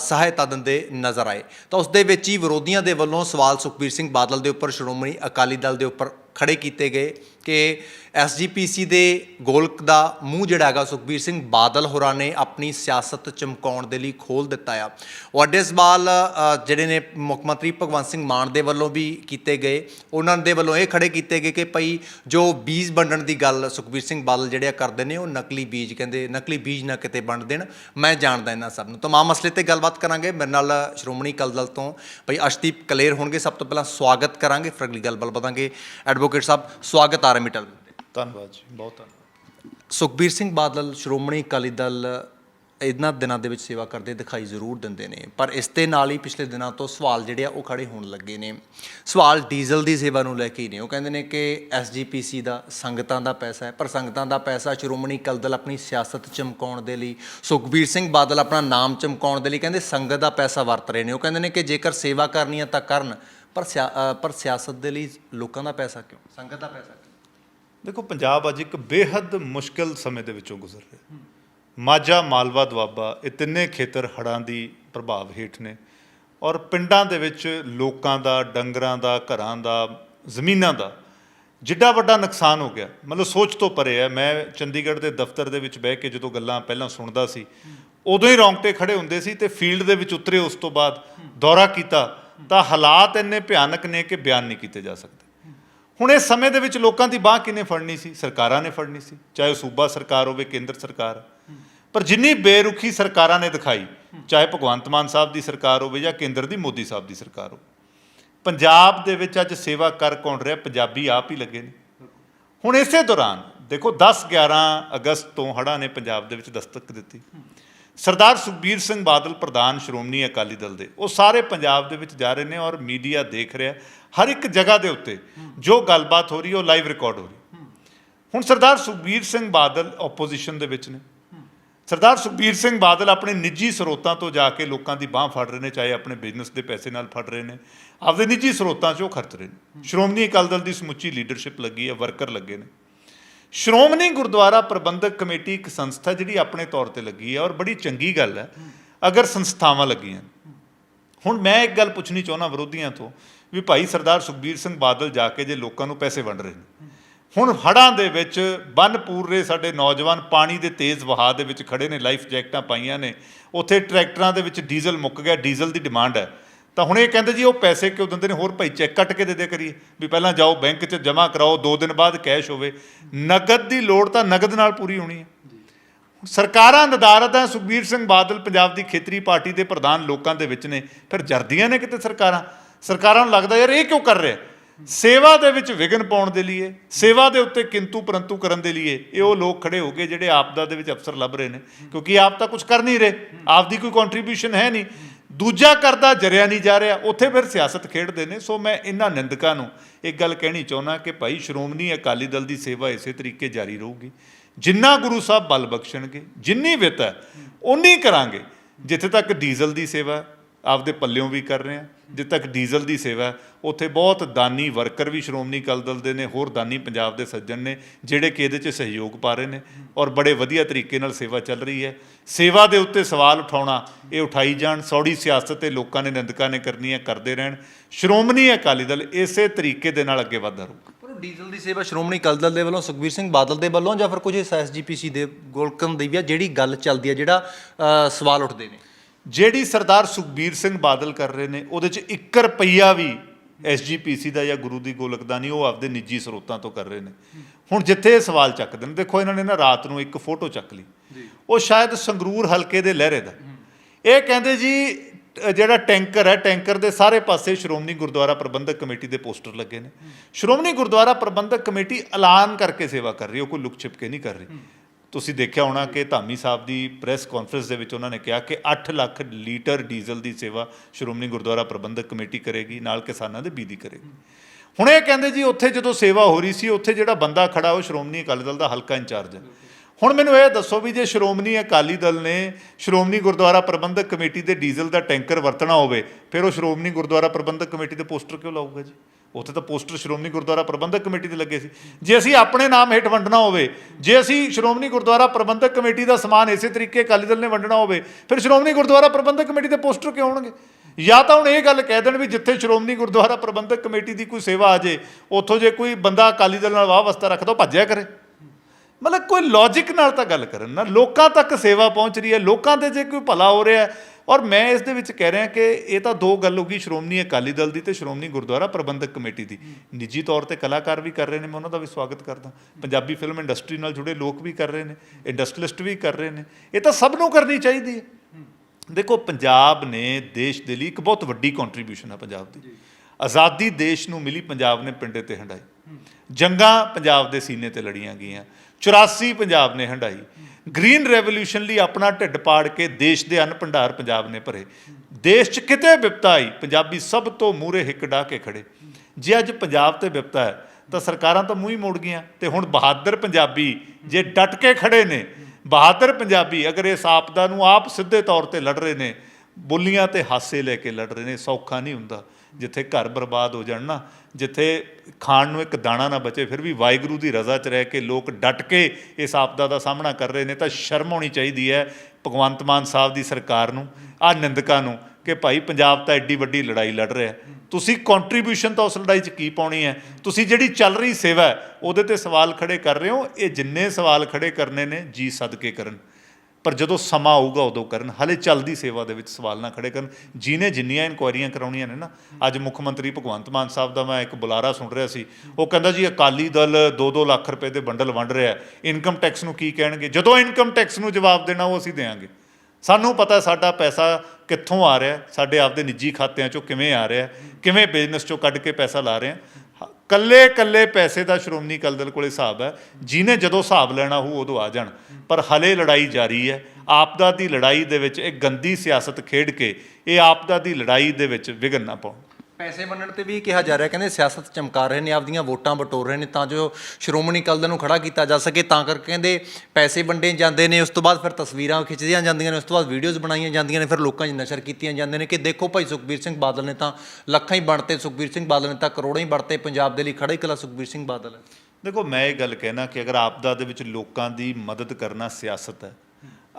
ਸਹਾਇਤਾ ਦਿੰਦੇ ਨਜ਼ਰ ਆਏ। ਤਾਂ ਉਸ ਦੇ ਵਿੱਚ ਹੀ ਵਿਰੋਧੀਆਂ ਦੇ ਵੱਲੋਂ ਸਵਾਲ ਸੁਖਬੀਰ ਸਿੰਘ ਬਾਦਲ ਦੇ ਉੱਪਰ, ਸ਼੍ਰੋਮਣੀ ਅਕਾਲੀ ਦਲ ਦੇ ਉੱਪਰ ਖੜੇ ਕੀਤੇ ਗਏ। ਕਿ ਐਸਜੀਪੀਸੀ ਦੇ ਗੋਲਕ ਦਾ ਮੂੰਹ ਜਿਹੜਾ ਹੈਗਾ, ਸੁਖਬੀਰ ਸਿੰਘ ਬਾਦਲ ਹੋਰਾਂ ਨੇ ਆਪਣੀ ਸਿਆਸਤ ਚਮਕਾਉਣ ਦੇ ਲਈ ਖੋਲ ਦਿੱਤਾ ਆ। ਉਹ ਵੱਡੇ ਸਵਾਲ ਜਿਹੜੇ ਨੇ ਮੁੱਖ ਮੰਤਰੀ ਭਗਵੰਤ ਸਿੰਘ ਮਾਨ ਦੇ ਵੱਲੋਂ ਵੀ ਕੀਤੇ ਗਏ। ਉਹਨਾਂ ਦੇ ਵੱਲੋਂ ਇਹ ਖੜੇ ਕੀਤੇ ਗਏ ਕਿ ਭਈ ਜੋ ਬੀਜ ਵੰਡਣ ਦੀ ਗੱਲ ਸੁਖਬੀਰ ਸਿੰਘ ਬਾਦਲ ਜਿਹੜੇ ਆ ਕਰਦੇ ਨੇ, ਉਹ ਨਕਲੀ ਬੀਜ ਕਹਿੰਦੇ, ਨਕਲੀ ਬੀਜ ਨਾ ਕਿਤੇ ਵੰਡ ਦੇਣ। ਮੈਂ ਜਾਣਦਾ ਇਹਨਾਂ ਸਭ ਨੂੰ। ਤਮਾਮ ਮਸਲੇ ਤੇ ਗੱਲਬਾਤ ਕਰਾਂਗੇ। ਮੇਰੇ ਨਾਲ ਸ਼੍ਰੋਮਣੀ ਅਕਾਲੀ ਦਲ ਤੋਂ ਭਈ ਅਸ਼ਦੀਪ ਕਲੇਰ ਹੋਣਗੇ। ਸਭ ਤੋਂ ਪਹਿਲਾਂ ਸਵਾਗਤ ਕਰਾਂਗੇ। ਫਿਰ ਅਗਲੀ ਗੱਲ ਬਤਾਵਾਂਗੇ ਐਡਵੋਕੇਟ ਸਾਹਿਬ, ਸਵਾਗਤ ਆ ਰਿਹਾ ਮਿਟਲ ਧੰਨਵਾਦ ਜੀ ਬਹੁਤ ਧੰਨਵਾਦ। ਸੁਖਬੀਰ ਸਿੰਘ ਬਾਦਲ ਸ਼੍ਰੋਮਣੀ ਅਕਾਲੀ ਦਲ ਇਹਨਾਂ ਦਿਨਾਂ ਦੇ ਵਿੱਚ ਸੇਵਾ ਕਰਦੇ ਦਿਖਾਈ ਜ਼ਰੂਰ ਦਿੰਦੇ ਨੇ ਪਰ ਇਸ ਦੇ ਨਾਲ ਹੀ ਪਿਛਲੇ ਦਿਨਾਂ ਤੋਂ ਸਵਾਲ ਜਿਹੜੇ ਆ ਉਹ ਖੜੇ ਹੋਣ ਲੱਗੇ ਨੇ। ਸਵਾਲ ਡੀਜ਼ਲ ਦੀ ਸੇਵਾ ਨੂੰ ਲੈ ਕੇ ਹੀ ਨੇ ਉਹ ਕਹਿੰਦੇ ਨੇ ਕਿ ਐਸਜੀਪੀਸੀ ਦਾ ਸੰਗਤਾਂ ਦਾ ਪੈਸਾ ਹੈ ਪਰ ਸੰਗਤਾਂ ਦਾ ਪੈਸਾ ਸ਼੍ਰੋਮਣੀ ਅਕਾਲੀ ਦਲ ਆਪਣੀ ਸਿਆਸਤ ਚਮਕਾਉਣ ਦੇ ਲਈ ਸੁਖਬੀਰ ਸਿੰਘ ਬਾਦਲ ਆਪਣਾ ਨਾਮ ਚਮਕਾਉਣ ਦੇ ਲਈ ਕਹਿੰਦੇ ਸੰਗਤ ਦਾ ਪੈਸਾ ਵਰਤ ਰਹੇ ਨੇ। ਉਹ ਕਹਿੰਦੇ ਨੇ ਕਿ ਜੇਕਰ ਸੇਵਾ ਕਰਨੀ ਹੈ ਤਾਂ ਕਰਨ ਪਰ ਪਰ ਸਿਆਸਤ ਦੇ ਲਈ ਲੋਕਾਂ ਦਾ ਪੈਸਾ ਕਿਉਂ? ਸੰਗਤ ਦਾ ਪੈਸਾ ਦੇਖੋ, ਪੰਜਾਬ ਅੱਜ ਇੱਕ ਬੇਹੱਦ ਮੁਸ਼ਕਲ ਸਮੇਂ ਦੇ ਵਿੱਚੋਂ ਗੁਜ਼ਰ ਰਿਹਾ ਮਾਝਾ, ਮਾਲਵਾ, ਦੁਆਬਾ, ਇਹ ਤਿੰਨੇ ਖੇਤਰ ਹੜ੍ਹਾਂ ਦੀ ਪ੍ਰਭਾਵ ਹੇਠ ਨੇ ਔਰ ਪਿੰਡਾਂ ਦੇ ਵਿੱਚ ਲੋਕਾਂ ਦਾ, ਡੰਗਰਾਂ ਦਾ, ਘਰਾਂ ਦਾ, ਜ਼ਮੀਨਾਂ ਦਾ ਜਿੱਡਾ ਵੱਡਾ ਨੁਕਸਾਨ ਹੋ ਗਿਆ। ਮਤਲਬ ਸੋਚ ਤੋਂ ਪਰੇ ਹੈ। ਮੈਂ ਚੰਡੀਗੜ੍ਹ ਦੇ ਦਫ਼ਤਰ ਦੇ ਵਿੱਚ ਬਹਿ ਕੇ ਜਦੋਂ ਗੱਲਾਂ ਪਹਿਲਾਂ ਸੁਣਦਾ ਸੀ, ਉਦੋਂ ਹੀ ਰੌਂਗਟੇ ਖੜੇ ਹੁੰਦੇ ਸੀ ਤੇ ਫੀਲਡ ਦੇ ਵਿੱਚ ਉਤਰੇ, ਉਸ ਤੋਂ ਬਾਅਦ ਦੌਰਾ ਕੀਤਾ ਤਾਂ ਹਾਲਾਤ ਇੰਨੇ ਭਿਆਨਕ ਨੇ ਕਿ ਬਿਆਨ ਨਹੀਂ ਕੀਤੇ ਜਾ ਸਕਦੇ। ਹੁਣ ਇਸ ਸਮੇਂ ਦੇ ਵਿੱਚ ਲੋਕਾਂ ਦੀ ਬਾਹ ਕਿਨੇ ਫੜਨੀ ਸੀ? ਸਰਕਾਰਾਂ ਨੇ ਫੜਨੀ ਸੀ। ਚਾਹੇ ਉਹ ਸੂਬਾ ਸਰਕਾਰ ਹੋਵੇ, ਕੇਂਦਰ ਸਰਕਾਰ। ਪਰ ਜਿੰਨੀ ਬੇਰੁਖੀ ਸਰਕਾਰਾਂ ਨੇ ਦਿਖਾਈ, ਚਾਹੇ ਭਗਵੰਤ ਮਾਨ ਸਾਹਿਬ ਦੀ ਸਰਕਾਰ ਹੋਵੇ ਜਾਂ ਕੇਂਦਰ ਦੀ ਮੋਦੀ ਸਾਹਿਬ ਦੀ ਸਰਕਾਰ ਹੋਵੇ, ਪੰਜਾਬ ਦੇ ਵਿੱਚ ਅੱਜ ਸੇਵਾ ਕਰ ਕੌਣ ਰਿਹਾ? ਪੰਜਾਬੀ ਆਪ ਹੀ ਲੱਗੇ ਨੇ। ਹੁਣ ਇਸੇ ਦੌਰਾਨ, ਦੇਖੋ 10 11 ਅਗਸਤ ਤੋਂ ਹੜ੍ਹਾਂ ਨੇ ਪੰਜਾਬ ਦੇ ਵਿੱਚ ਦਸਤਕ ਦਿੱਤੀ। ਸਰਦਾਰ ਸੁਖਬੀਰ ਸਿੰਘ ਬਾਦਲ ਪ੍ਰਧਾਨ ਸ਼੍ਰੋਮਣੀ ਅਕਾਲੀ ਦਲ ਦੇ, ਉਹ ਸਾਰੇ ਪੰਜਾਬ ਦੇ ਵਿੱਚ ਜਾ ਰਹੇ ਨੇ ਔਰ ਮੀਡੀਆ ਦੇਖ ਰਿਹਾ। ਹਰ ਇੱਕ ਜਗ੍ਹਾ ਦੇ ਉੱਤੇ ਜੋ ਗੱਲਬਾਤ ਹੋ ਰਹੀ, ਉਹ ਲਾਈਵ ਰਿਕਾਰਡ ਹੋ ਰਹੀ। ਹੁਣ ਸਰਦਾਰ ਸੁਖਬੀਰ ਸਿੰਘ ਬਾਦਲ ਆਪੋਜੀਸ਼ਨ ਦੇ ਵਿੱਚ ਨੇ। ਸਰਦਾਰ ਸੁਖਬੀਰ ਸਿੰਘ ਬਾਦਲ ਆਪਣੇ ਨਿੱਜੀ ਸਰੋਤਾਂ ਤੋਂ ਜਾ ਕੇ ਲੋਕਾਂ ਦੀ ਬਾਹ ਫੜ ਰਹੇ ਨੇ, ਚਾਹੇ ਆਪਣੇ ਬਿਜ਼ਨਸ ਦੇ ਪੈਸੇ ਨਾਲ ਫੜ ਰਹੇ ਨੇ, ਆਪਦੇ ਨਿੱਜੀ ਸਰੋਤਾਂ 'ਚੋਂ ਖਰਚ ਰਹੇ ਨੇ। ਸ਼੍ਰੋਮਣੀ ਅਕਾਲੀ ਦਲ ਦੀ ਸਮੁੱਚੀ ਲੀਡਰਸ਼ਿਪ ਲੱਗੀ ਹੈ ਵਰਕਰ ਲੱਗੇ ਨੇ। ਸ਼੍ਰੋਮਣੀ ਗੁਰਦੁਆਰਾ ਪ੍ਰਬੰਧਕ ਕਮੇਟੀ ਇੱਕ ਸੰਸਥਾ ਜਿਹੜੀ ਆਪਣੇ ਤੌਰ ਤੇ ਲੱਗੀ ਹੈ ਔਰ ਬੜੀ ਚੰਗੀ ਗੱਲ ਹੈ। ਅਗਰ ਸੰਸਥਾਵਾਂ ਲੱਗੀਆਂ। ਹੁਣ ਮੈਂ ਇੱਕ ਗੱਲ ਪੁੱਛਣੀ ਚਾਹੁੰਦਾ ਵਿਰੋਧੀਆਂ ਤੋਂ ਵੀ ਭਾਈ ਸਰਦਾਰ ਸੁਖਬੀਰ ਸਿੰਘ ਬਾਦਲ ਜਾ ਕੇ ਜੇ ਲੋਕਾਂ ਨੂੰ ਪੈਸੇ ਵੰਡ ਰਹੇ ਨੇ। ਹੁਣ ਹੜ੍ਹਾਂ ਦੇ ਵਿੱਚ ਬੰਨ ਪੂਰ ਰਹੇ ਸਾਡੇ ਨੌਜਵਾਨ ਪਾਣੀ ਦੇ ਤੇਜ਼ ਵਹਾਅ ਦੇ ਵਿੱਚ ਖੜੇ ਨੇ, ਲਾਈਫ ਜੈਕਟਾਂ ਪਾਈਆਂ ਨੇ। ਉੱਥੇ ਟਰੈਕਟਰਾਂ ਦੇ ਵਿੱਚ ਡੀਜ਼ਲ ਮੁੱਕ ਗਿਆ, ਡੀਜ਼ਲ ਦੀ ਡਿਮਾਂਡ ਹੈ। ਤਾਂ ਹੁਣ ਇਹ ਕਹਿੰਦੇ ਜੀ ਉਹ ਪੈਸੇ ਕਿਉਂ ਦਿੰਦੇ ਨੇ? ਹੋਰ ਭਾਈ ਚੈੱਕ ਕੱਟ ਕੇ ਦੇ ਦੇ ਕਰੀਏ ਵੀ ਪਹਿਲਾਂ ਜਾਓ ਬੈਂਕ 'ਚ ਜਮ੍ਹਾਂ ਕਰਾਓ 2 ਦਿਨ ਬਾਅਦ ਕੈਸ਼ ਹੋਵੇ। ਨਗਦ ਦੀ ਲੋੜ ਤਾਂ ਨਗਦ ਨਾਲ ਪੂਰੀ ਹੋਣੀ ਹੈ। ਸਰਕਾਰਾਂ ਨਦਾਰਤ ਹੈ ਸੁਖਬੀਰ ਸਿੰਘ ਬਾਦਲ ਪੰਜਾਬ ਦੀ ਖੇਤਰੀ ਪਾਰਟੀ ਦੇ ਪ੍ਰਧਾਨ ਲੋਕਾਂ ਦੇ ਵਿੱਚ ਨੇ। ਫਿਰ ਜਰਦੀਆਂ ਨੇ ਕਿਤੇ ਸਰਕਾਰਾਂ? ਸਰਕਾਰਾਂ ਨੂੰ ਲੱਗਦਾ ਯਾਰ ਇਹ ਕਿਉਂ ਕਰ ਰਿਹਾ? ਸੇਵਾ ਦੇ ਵਿੱਚ ਵਿਘਨ ਪਾਉਣ ਦੇ ਲਈ ਸੇਵਾ ਦੇ ਉੱਤੇ ਕਿੰਤੂ ਪਰੰਤੂ ਕਰਨ ਦੇ ਲਈ ਇਹ ਉਹ ਲੋਕ ਖੜੇ ਹੋ ਗਏ ਜਿਹੜੇ ਆਪਦਾ ਦੇ ਵਿੱਚ ਅਫਸਰ ਲੱਭ ਰਹੇ ਨੇ, ਕਿਉਂਕਿ ਆਪ ਤਾਂ ਕੁਝ ਕਰ ਨਹੀਂ ਰਹੇ, ਆਪਦੀ ਕੋਈ ਕੰਟਰੀਬਿਊਸ਼ਨ ਹੈ ਨਹੀਂ। ਦੂਜਾ ਕਰਦਾ ਜਰਿਆ ਨਹੀਂ ਜਾ ਰਿਹਾ, ਉੱਥੇ ਫਿਰ ਸਿਆਸਤ ਖੇਡਦੇ ਨੇ। ਸੋ ਮੈਂ ਇਹਨਾਂ ਨਿੰਦਕਾਂ ਨੂੰ ਇੱਕ ਗੱਲ ਕਹਿਣੀ ਚਾਹੁੰਦਾ ਕਿ ਭਾਈ ਸ਼੍ਰੋਮਣੀ ਅਕਾਲੀ ਦਲ ਦੀ ਸੇਵਾ ਇਸੇ ਤਰੀਕੇ ਜਾਰੀ ਰਹੂਗੀ। ਜਿੰਨਾ ਗੁਰੂ ਸਾਹਿਬ ਬਲ ਬਖਸ਼ਣਗੇ, ਜਿੰਨੀ ਵਿੱਤ ਹੈ ਉਨੀ ਕਰਾਂਗੇ। ਜਿੱਥੇ ਤੱਕ ਡੀਜ਼ਲ ਦੀ ਸੇਵਾ ਆਪਦੇ ਪੱਲਿਓਂ ਵੀ ਕਰ ਰਹੇ ਹਾਂ ਜਿੱਥੇ ਤੱਕ ਡੀਜ਼ਲ ਦੀ ਸੇਵਾ ਉੱਥੇ ਬਹੁਤ ਦਾਨੀ ਵਰਕਰ ਵੀ ਸ਼੍ਰੋਮਣੀ ਅਕਾਲੀ ਦਲ ਦੇ ਨੇ, ਹੋਰ ਦਾਨੀ ਪੰਜਾਬ ਦੇ ਸੱਜਣ ਨੇ, ਜਿਹੜੇ ਕਿ ਇਹਦੇ 'ਚ ਸਹਿਯੋਗ ਪਾ ਰਹੇ ਨੇ ਔਰ ਬੜੇ ਵਧੀਆ ਤਰੀਕੇ ਨਾਲ ਸੇਵਾ ਚੱਲ ਰਹੀ ਹੈ। ਸੇਵਾ ਦੇ ਉੱਤੇ ਸਵਾਲ ਉਠਾਉਣਾ, ਇਹ ਉਠਾਈ ਜਾਣ, ਸੌੜੀ ਸਿਆਸਤ ਤੇ ਲੋਕਾਂ ਨੇ ਨਿੰਦਕਾਂ ਨੇ ਕਰਨੀ ਹੈ, ਕਰਦੇ ਰਹਿਣ। ਸ਼੍ਰੋਮਣੀ ਅਕਾਲੀ ਦਲ ਇਸੇ ਤਰੀਕੇ ਦੇ ਨਾਲ ਅੱਗੇ ਵਧਦਾ ਰਹੂਗਾ। ਪਰ ਡੀਜ਼ਲ ਦੀ ਸੇਵਾ ਸ਼੍ਰੋਮਣੀ ਅਕਾਲੀ ਦਲ ਦੇ ਵੱਲੋਂ, ਸੁਖਬੀਰ ਸਿੰਘ ਬਾਦਲ ਦੇ ਵੱਲੋਂ ਜਾਂ ਫਿਰ ਕੁਝ ਐਸਜੀਪੀਸੀ ਦੇ ਗੋਲਕਨ ਦੀ ਵੀ ਆ, ਜਿਹੜੀ ਗੱਲ ਚੱਲਦੀ ਹੈ, ਜਿਹੜਾ ਸਵਾਲ ਉੱਠਦੇ ਨੇ? ਜਿਹੜੀ ਸਰਦਾਰ ਸੁਖਬੀਰ ਸਿੰਘ ਬਾਦਲ ਕਰ ਰਹੇ ਨੇ ਉਹਦੇ 'ਚ 1 ਰੁਪਈਆ ਵੀ ਐਸਜੀਪੀਸੀ ਦਾ ਜਾਂ ਗੁਰੂ ਦੀ ਗੋਲਕ ਦਾ ਨਹੀਂ ਉਹ ਆਪਦੇ ਨਿੱਜੀ ਸਰੋਤਾਂ ਤੋਂ ਕਰ ਰਹੇ ਨੇ। ਹੁਣ ਜਿੱਥੇ ਇਹ ਸਵਾਲ ਚੱਕਦੇ ਨੇ ਦੇਖੋ ਇਹਨਾਂ ਨੇ ਨਾ ਰਾਤ ਨੂੰ ਇੱਕ ਫੋਟੋ ਚੱਕ ਲਈ। ਉਹ ਸ਼ਾਇਦ ਸੰਗਰੂਰ ਹਲਕੇ ਦੇ ਲਹਿਰੇ ਦਾ। ਇਹ ਕਹਿੰਦੇ ਜੀ ਜਿਹੜਾ ਟੈਂਕਰ ਹੈ ਟੈਂਕਰ ਦੇ ਸਾਰੇ ਪਾਸੇ ਸ਼੍ਰੋਮਣੀ ਗੁਰਦੁਆਰਾ ਪ੍ਰਬੰਧਕ ਕਮੇਟੀ ਦੇ ਪੋਸਟਰ ਲੱਗੇ ਨੇ। ਸ਼੍ਰੋਮਣੀ ਗੁਰਦੁਆਰਾ ਪ੍ਰਬੰਧਕ ਕਮੇਟੀ ਐਲਾਨ ਕਰਕੇ ਸੇਵਾ ਕਰ ਰਹੀ ਉਹ ਕੋਈ ਲੁਕ ਛਿਪ ਕੇ ਨਹੀਂ ਕਰ ਰਹੀ। ਤੁਸੀਂ ਦੇਖਿਆ ਹੋਣਾ ਕਿ ਧਾਮੀ ਸਾਹਿਬ ਦੀ ਪ੍ਰੈਸ ਕਾਨਫਰੰਸ ਦੇ ਵਿੱਚ ਉਹਨਾਂ ਨੇ ਕਿਹਾ ਕਿ 8 ਲੱਖ ਲੀਟਰ ਡੀਜ਼ਲ ਦੀ ਸੇਵਾ ਸ਼੍ਰੋਮਣੀ ਗੁਰਦੁਆਰਾ ਪ੍ਰਬੰਧਕ ਕਮੇਟੀ ਕਰੇਗੀ, ਨਾਲ ਕਿਸਾਨਾਂ ਦੇ ਬੀਦੀ ਕਰੇਗੀ। ਹੁਣ ਇਹ ਕਹਿੰਦੇ ਜੀ, ਉੱਥੇ ਜਦੋਂ ਸੇਵਾ ਹੋ ਰਹੀ ਸੀ, ਉੱਥੇ ਜਿਹੜਾ ਬੰਦਾ ਖੜਾ, ਉਹ ਸ਼੍ਰੋਮਣੀ ਅਕਾਲੀ ਦਲ ਦਾ ਹਲਕਾ ਇੰਚਾਰਜ ਹੈ। ਹੁਣ ਮੈਨੂੰ ਇਹ ਦੱਸੋ ਵੀ ਜੇ ਸ਼੍ਰੋਮਣੀ ਅਕਾਲੀ ਦਲ ਨੇ ਸ਼੍ਰੋਮਣੀ ਗੁਰਦੁਆਰਾ ਪ੍ਰਬੰਧਕ ਕਮੇਟੀ ਦੇ ਡੀਜ਼ਲ ਦਾ ਟੈਂਕਰ ਵਰਤਣਾ ਹੋਵੇ, ਫਿਰ ਉਹ ਸ਼੍ਰੋਮਣੀ ਗੁਰਦੁਆਰਾ ਪ੍ਰਬੰਧਕ ਕਮੇਟੀ ਦੇ ਪੋਸਟਰ ਕਿਉਂ ਲਾਊਗਾ ਜੀ? ਉੱਥੇ ਤਾਂ ਪੋਸਟਰ ਸ਼੍ਰੋਮਣੀ ਗੁਰਦੁਆਰਾ ਪ੍ਰਬੰਧਕ ਕਮੇਟੀ ਦੇ ਲੱਗੇ ਸੀ। ਜੇ ਅਸੀਂ ਆਪਣੇ ਨਾਮ ਹੇਠ ਵੰਡਣਾ ਹੋਵੇ, ਜੇ ਅਸੀਂ ਸ਼੍ਰੋਮਣੀ ਗੁਰਦੁਆਰਾ ਪ੍ਰਬੰਧਕ ਕਮੇਟੀ ਦਾ ਸਮਾਨ ਇਸੇ ਤਰੀਕੇ ਅਕਾਲੀ ਦਲ ਨੇ ਵੰਡਣਾ ਹੋਵੇ, ਫਿਰ ਸ਼੍ਰੋਮਣੀ ਗੁਰਦੁਆਰਾ ਪ੍ਰਬੰਧਕ ਕਮੇਟੀ ਦੇ ਪੋਸਟਰ ਕਿਉਂ ਹੋਣਗੇ? ਜਾਂ ਤਾਂ ਹੁਣ ਇਹ ਗੱਲ ਕਹਿ ਦੇਣ ਵੀ ਜਿੱਥੇ ਸ਼੍ਰੋਮਣੀ ਗੁਰਦੁਆਰਾ ਪ੍ਰਬੰਧਕ ਕਮੇਟੀ ਦੀ ਕੋਈ ਸੇਵਾ ਆ ਜੇ, ਉੱਥੋਂ ਜੇ ਕੋਈ ਬੰਦਾ ਅਕਾਲੀ ਦਲ ਨਾਲ ਵਾਹ ਵਸਤਾ ਰੱਖਦਾ, ਉਹ ਭੱਜਿਆ ਕਰੇ। ਮਤਲਬ ਕੋਈ ਲੌਜੀਕ ਨਾਲ ਤਾਂ ਗੱਲ ਕਰਨ ਨਾ, ਲੋਕਾਂ ਤੱਕ ਸੇਵਾ ਪਹੁੰਚ ਰਹੀ ਹੈ, ਲੋਕਾਂ ਦੇ ਜੇ ਕੋਈ ਭਲਾ ਹੋ ਰਿਹਾ ਔਰ ਮੈਂ ਇਸ ਦੇ ਵਿੱਚ ਕਹਿ ਰਿਹਾ ਕਿ ਇਹ ਤਾਂ ਦੋ ਗੱਲ ਹੋ ਗਈ, ਸ਼੍ਰੋਮਣੀ ਅਕਾਲੀ ਦਲ ਦੀ ਤੇ ਸ਼੍ਰੋਮਣੀ ਗੁਰਦੁਆਰਾ ਪ੍ਰਬੰਧਕ ਕਮੇਟੀ ਦੀ। ਨਿੱਜੀ ਤੌਰ ਤੇ ਕਲਾਕਾਰ ਵੀ ਕਰ ਰਹੇ ਨੇ, ਮੈਂ ਉਹਨਾਂ ਦਾ ਵੀ ਸਵਾਗਤ ਕਰਦਾ। ਪੰਜਾਬੀ ਫਿਲਮ ਇੰਡਸਟਰੀ ਨਾਲ ਜੁੜੇ ਲੋਕ ਵੀ ਕਰ ਰਹੇ ਨੇ ਇੰਡਸਟਰੀਲਿਸਟ ਵੀ ਕਰ ਰਹੇ ਨੇ। ਇਹ ਤਾਂ ਸਭ ਨੂੰ ਕਰਨੀ ਚਾਹੀਦੀ ਹੈ। ਦੇਖੋ, ਪੰਜਾਬ ਨੇ ਦੇਸ਼ ਦੇ ਲਈ ਇੱਕ ਬਹੁਤ ਵੱਡੀ ਕੰਟਰੀਬਿਊਸ਼ਨ ਹੈ ਪੰਜਾਬ ਦੀ। ਆਜ਼ਾਦੀ ਦੇਸ਼ ਨੂੰ ਮਿਲੀ, ਪੰਜਾਬ ਨੇ ਪਿੰਡੇ ਤੇ ਹੰਡਾਈ। ਜੰਗਾਂ ਪੰਜਾਬ ਦੇ ਸੀਨੇ ਤੇ ਲੜੀਆਂ ਗਈਆਂ। 84 ਪੰਜਾਬ ਨੇ ਹੰਡਾਈ। ਗ੍ਰੀਨ ਰੈਵੋਲੂਸ਼ਨ ਲਈ ਆਪਣਾ ਢਿੱਡ ਪਾੜ ਕੇ ਦੇਸ਼ ਦੇ ਅੰਨ ਭੰਡਾਰ ਪੰਜਾਬ ਨੇ ਭਰੇ। ਦੇਸ਼ 'ਚ ਕਿਤੇ ਵਿਪਤਾ ਆਈ ਪੰਜਾਬੀ ਸਭ ਤੋਂ ਮੂਰੇ ਹਿੱਕ ਡਾ ਕੇ ਖੜੇ। ਜੇ ਅੱਜ ਪੰਜਾਬ ਤੇ ਵਿਪਤਾ ਹੈ, ਤਾਂ ਸਰਕਾਰਾਂ ਤਾਂ ਮੂੰਹ ਹੀ ਮੋੜ ਗਈਆਂ। ਤੇ ਹੁਣ ਬਹਾਦਰ ਪੰਜਾਬੀ ਜੇ ਡਟ ਕੇ ਖੜੇ ਨੇ, ਬਹਾਦਰ ਪੰਜਾਬੀ ਅਗਰ ਇਸ ਆਪਦਾ ਨੂੰ ਆਪ ਸਿੱਧੇ ਤੌਰ ਤੇ ਲੜ ਰਹੇ ਨੇ, ਬੋਲੀਆਂ ਤੇ ਹਾਸੇ ਲੈ ਕੇ ਲੜ ਰਹੇ ਨੇ, ਸੌਖਾ ਨਹੀਂ ਹੁੰਦਾ। ਜਿੱਥੇ ਘਰ ਬਰਬਾਦ ਹੋ ਜਾਣ ਨਾ, ਜਿੱਥੇ ਖਾਣ ਨੂੰ ਇੱਕ ਦਾਣਾ ਨਾ ਬਚੇ, ਫਿਰ ਵੀ ਵਾਹਿਗੁਰੂ ਦੀ ਰਜ਼ਾ 'ਚ ਰਹਿ ਕੇ ਲੋਕ ਡਟ ਕੇ ਇਸ ਆਪਦਾ ਦਾ ਸਾਹਮਣਾ ਕਰ ਰਹੇ ਨੇ, ਤਾਂ ਸ਼ਰਮ ਹੋਣੀ ਚਾਹੀਦੀ ਹੈ ਭਗਵੰਤ ਮਾਨ ਸਾਹਿਬ ਦੀ ਸਰਕਾਰ ਨੂੰ ਆ ਨਿੰਦਕਾਂ ਨੂੰ ਕਿ ਭਾਈ ਪੰਜਾਬ ਤਾਂ ਐਡੀ ਵੱਡੀ ਲੜਾਈ ਲੜ ਰਿਹਾ ਤੁਸੀਂ ਕੰਟਰੀਬਿਊਸ਼ਨ ਤਾਂ ਉਸ ਲੜਾਈ 'ਚ ਕੀ ਪਾਉਣੀ ਹੈ? ਤੁਸੀਂ ਜਿਹੜੀ ਚੱਲ ਰਹੀ ਸੇਵਾ ਉਹਦੇ ਤੇ ਸਵਾਲ ਖੜੇ ਕਰ ਰਹੇ ਹੋ, ਇਹ ਜਿੰਨੇ ਸਵਾਲ ਖੜੇ ਕਰਨੇ ਨੇ, ਜੀ ਸਦਕੇ ਕਰਨ। ਪਰ ਜਦੋਂ ਸਮਾਂ ਆਊਗਾ ਉਦੋਂ ਕਰਨ। ਹਲੇ ਚੱਲਦੀ ਸੇਵਾ ਦੇ ਵਿੱਚ ਸਵਾਲ ਨਾ ਖੜੇ ਕਰਨ। ਜਿਹਨੇ ਜਿੰਨੀਆਂ ਇਨਕੁਆਇਰੀਆਂ ਕਰਾਉਣੀਆਂ ਨੇ ਨਾ, ਅੱਜ ਮੁੱਖ ਮੰਤਰੀ ਭਗਵੰਤ ਮਾਨ ਸਾਹਿਬ ਦਾ ਮੈਂ ਇੱਕ ਬੁਲਾਰਾ ਸੁਣ ਰਿਹਾ ਸੀ। ਉਹ ਕਹਿੰਦਾ ਜੀ, ਅਕਾਲੀ ਦਲ 2-2 ਲੱਖ ਰੁਪਏ ਦੇ ਬੰਡਲ ਵੰਡ ਰਿਹਾ ਇਨਕਮ ਟੈਕਸ ਨੂੰ ਕੀ ਕਹਿਣਗੇ? ਜਦੋਂ ਇਨਕਮ ਟੈਕਸ ਨੂੰ ਜਵਾਬ ਦੇਣਾ, ਉਹ ਅਸੀਂ ਦੇਵਾਂਗੇ। ਸਾਨੂੰ ਪਤਾ ਸਾਡਾ ਪੈਸਾ ਕਿੱਥੋਂ ਆ ਰਿਹਾ ਸਾਡੇ ਆਪਦੇ ਨਿੱਜੀ ਖਾਤਿਆਂ ਚੋਂ ਕਿਵੇਂ ਆ ਰਿਹਾ ਕਿਵੇਂ ਬਿਜ਼ਨਸ ਚੋਂ ਕੱਢ ਕੇ ਪੈਸਾ ਲਾ ਰਹੇ ਹਾਂ? ਕੱਲੇ ਕੱਲੇ ਪੈਸੇ ਦਾ ਸ਼੍ਰੋਮਣੀ ਅਕਾਲੀ ਦਲ ਕੋਲੇ ਹਿਸਾਬ ਹੈ। ਜਿਹਨੇ ਜਦੋਂ ਹਿਸਾਬ ਲੈਣਾ ਹੋ ਉਦੋਂ ਆ ਜਾਣ। ਪਰ ਹਲੇ ਲੜਾਈ ਜਾਰੀ ਹੈ। ਆਪਦਾ ਦੀ ਲੜਾਈ ਦੇ ਵਿੱਚ ਇਹ ਗੰਦੀ ਸਿਆਸਤ ਖੇਡ ਕੇ ਇਹ ਆਪਦਾ ਦੀ ਲੜਾਈ ਦੇ ਵਿੱਚ ਵਿਘਨ ਨਾ ਪਾਉਣ। ਪੈਸੇ ਵੰਡਣ ਤੇ ਵੀ ਕਿਹਾ ਜਾ ਰਿਹਾ, ਕਹਿੰਦੇ ਸਿਆਸਤ ਚਮਕਾ ਰਹੇ ਨੇ, ਆਪਦੀਆਂ ਵੋਟਾਂ ਬਟੋਰ ਰਹੇ ਨੇ, ਤਾਂ ਜੋ ਸ਼੍ਰੋਮਣੀ ਅਕਾਲੀ ਦਲ ਨੂੰ ਖੜਾ ਕੀਤਾ ਜਾ ਸਕੇ, ਤਾਂ ਕਰਕੇ ਕਹਿੰਦੇ ਪੈਸੇ ਵੰਡੇ ਜਾਂਦੇ ਨੇ, ਉਸ ਤੋਂ ਬਾਅਦ ਫਿਰ ਤਸਵੀਰਾਂ ਖਿੱਚਦੀਆਂ ਜਾਂਦੀਆਂ ਨੇ, ਉਸ ਤੋਂ ਬਾਅਦ ਵੀਡੀਓਜ਼ ਬਣਾਈਆਂ ਜਾਂਦੀਆਂ ਨੇ, ਫਿਰ ਲੋਕਾਂ 'ਚ ਨਸ਼ਰ ਕੀਤੀਆਂ ਜਾਂਦੇ ਨੇ ਕਿ ਦੇਖੋ ਭਾਈ ਸੁਖਬੀਰ ਸਿੰਘ ਬਾਦਲ ਨੇ ਤਾਂ ਲੱਖਾਂ ਹੀ ਬਣਤੇ, ਸੁਖਬੀਰ ਸਿੰਘ ਬਾਦਲ ਨੇ ਤਾਂ ਕਰੋੜਾਂ ਹੀ ਬਣਤੇ, ਪੰਜਾਬ ਦੇ ਲਈ ਖੜਾ ਹੀ ਕਲਾ ਸੁਖਬੀਰ ਸਿੰਘ ਬਾਦਲ ਹੈ। ਦੇਖੋ, ਮੈਂ ਇਹ ਗੱਲ ਕਹਿਣਾ ਕਿ ਅਗਰ ਆਪਦਾ ਦੇ ਵਿੱਚ ਲੋਕਾਂ ਦੀ ਮਦਦ ਕਰਨਾ ਸਿਆਸਤ ਹੈ,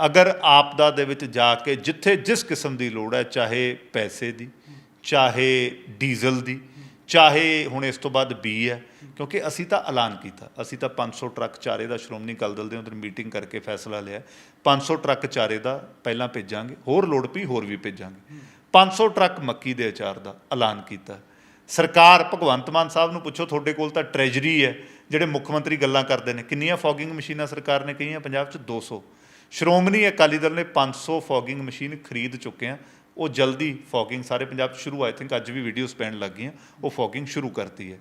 ਅਗਰ ਆਪਦਾ ਦੇ ਵਿੱਚ ਜਾ ਕੇ ਜਿੱਥੇ ਜਿਸ ਕਿਸਮ ਦੀ ਲੋੜ ਹੈ, ਚਾਹੇ ਪੈਸੇ ਦੀ ਚਾਹੇ ਡੀਜ਼ਲ ਦੀ, ਚਾਹੇ ਹੁਣ ਇਸ ਤੋਂ ਬਾਅਦ ਬੀ ਹੈ, ਕਿਉਂਕਿ ਅਸੀਂ ਤਾਂ ਐਲਾਨ ਕੀਤਾ। ਅਸੀਂ ਤਾਂ 500 ਟਰੱਕ ਚਾਰੇ ਦਾ ਸ਼੍ਰੋਮਣੀ ਅਕਾਲੀ ਦਲ ਦੇ ਅੰਦਰ ਮੀਟਿੰਗ ਕਰਕੇ ਫੈਸਲਾ ਲਿਆ। 500 ਟਰੱਕ ਚਾਰੇ ਦਾ ਪਹਿਲਾਂ ਭੇਜਾਂਗੇ, ਹੋਰ ਲੋੜ ਪਈ ਹੋਰ ਵੀ ਭੇਜਾਂਗੇ। 500 ਟਰੱਕ ਮੱਕੀ ਦੇ ਅਚਾਰ ਦਾ ਐਲਾਨ ਕੀਤਾ। ਸਰਕਾਰ, ਭਗਵੰਤ ਮਾਨ ਸਾਹਿਬ ਨੂੰ ਪੁੱਛੋ, ਤੁਹਾਡੇ ਕੋਲ ਤਾਂ ਟ੍ਰੈਜਰੀ ਹੈ, ਜਿਹੜੇ ਮੁੱਖ ਮੰਤਰੀ ਗੱਲਾਂ ਕਰਦੇ ਨੇ। ਕਿੰਨੀਆਂ ਫੌਗਿੰਗ ਮਸ਼ੀਨਾਂ ਸਰਕਾਰ ਨੇ ਕਹੀਆਂ? ਪੰਜਾਬ 'ਚ 200 ਸ਼੍ਰੋਮਣੀ ਅਕਾਲੀ ਦਲ ਨੇ 500 ਫੌਗਿੰਗ ਮਸ਼ੀਨ ਖਰੀਦ ਚੁੱਕੇ ਆ। ਉਹ ਜਲਦੀ ਫੌਗਿੰਗ, ਸਾਰੇ ਪੰਜਾਬ 'ਚ ਸ਼ੁਰੂ ਆਈ ਥਿੰਕ ਅੱਜ ਵੀ ਵੀਡੀਓਜ਼ ਪੈਣ ਲੱਗ ਗਈਆਂ। ਉਹ ਫੌਗਿੰਗ ਸ਼ੁਰੂ ਕਰਤੀ ਹੈ।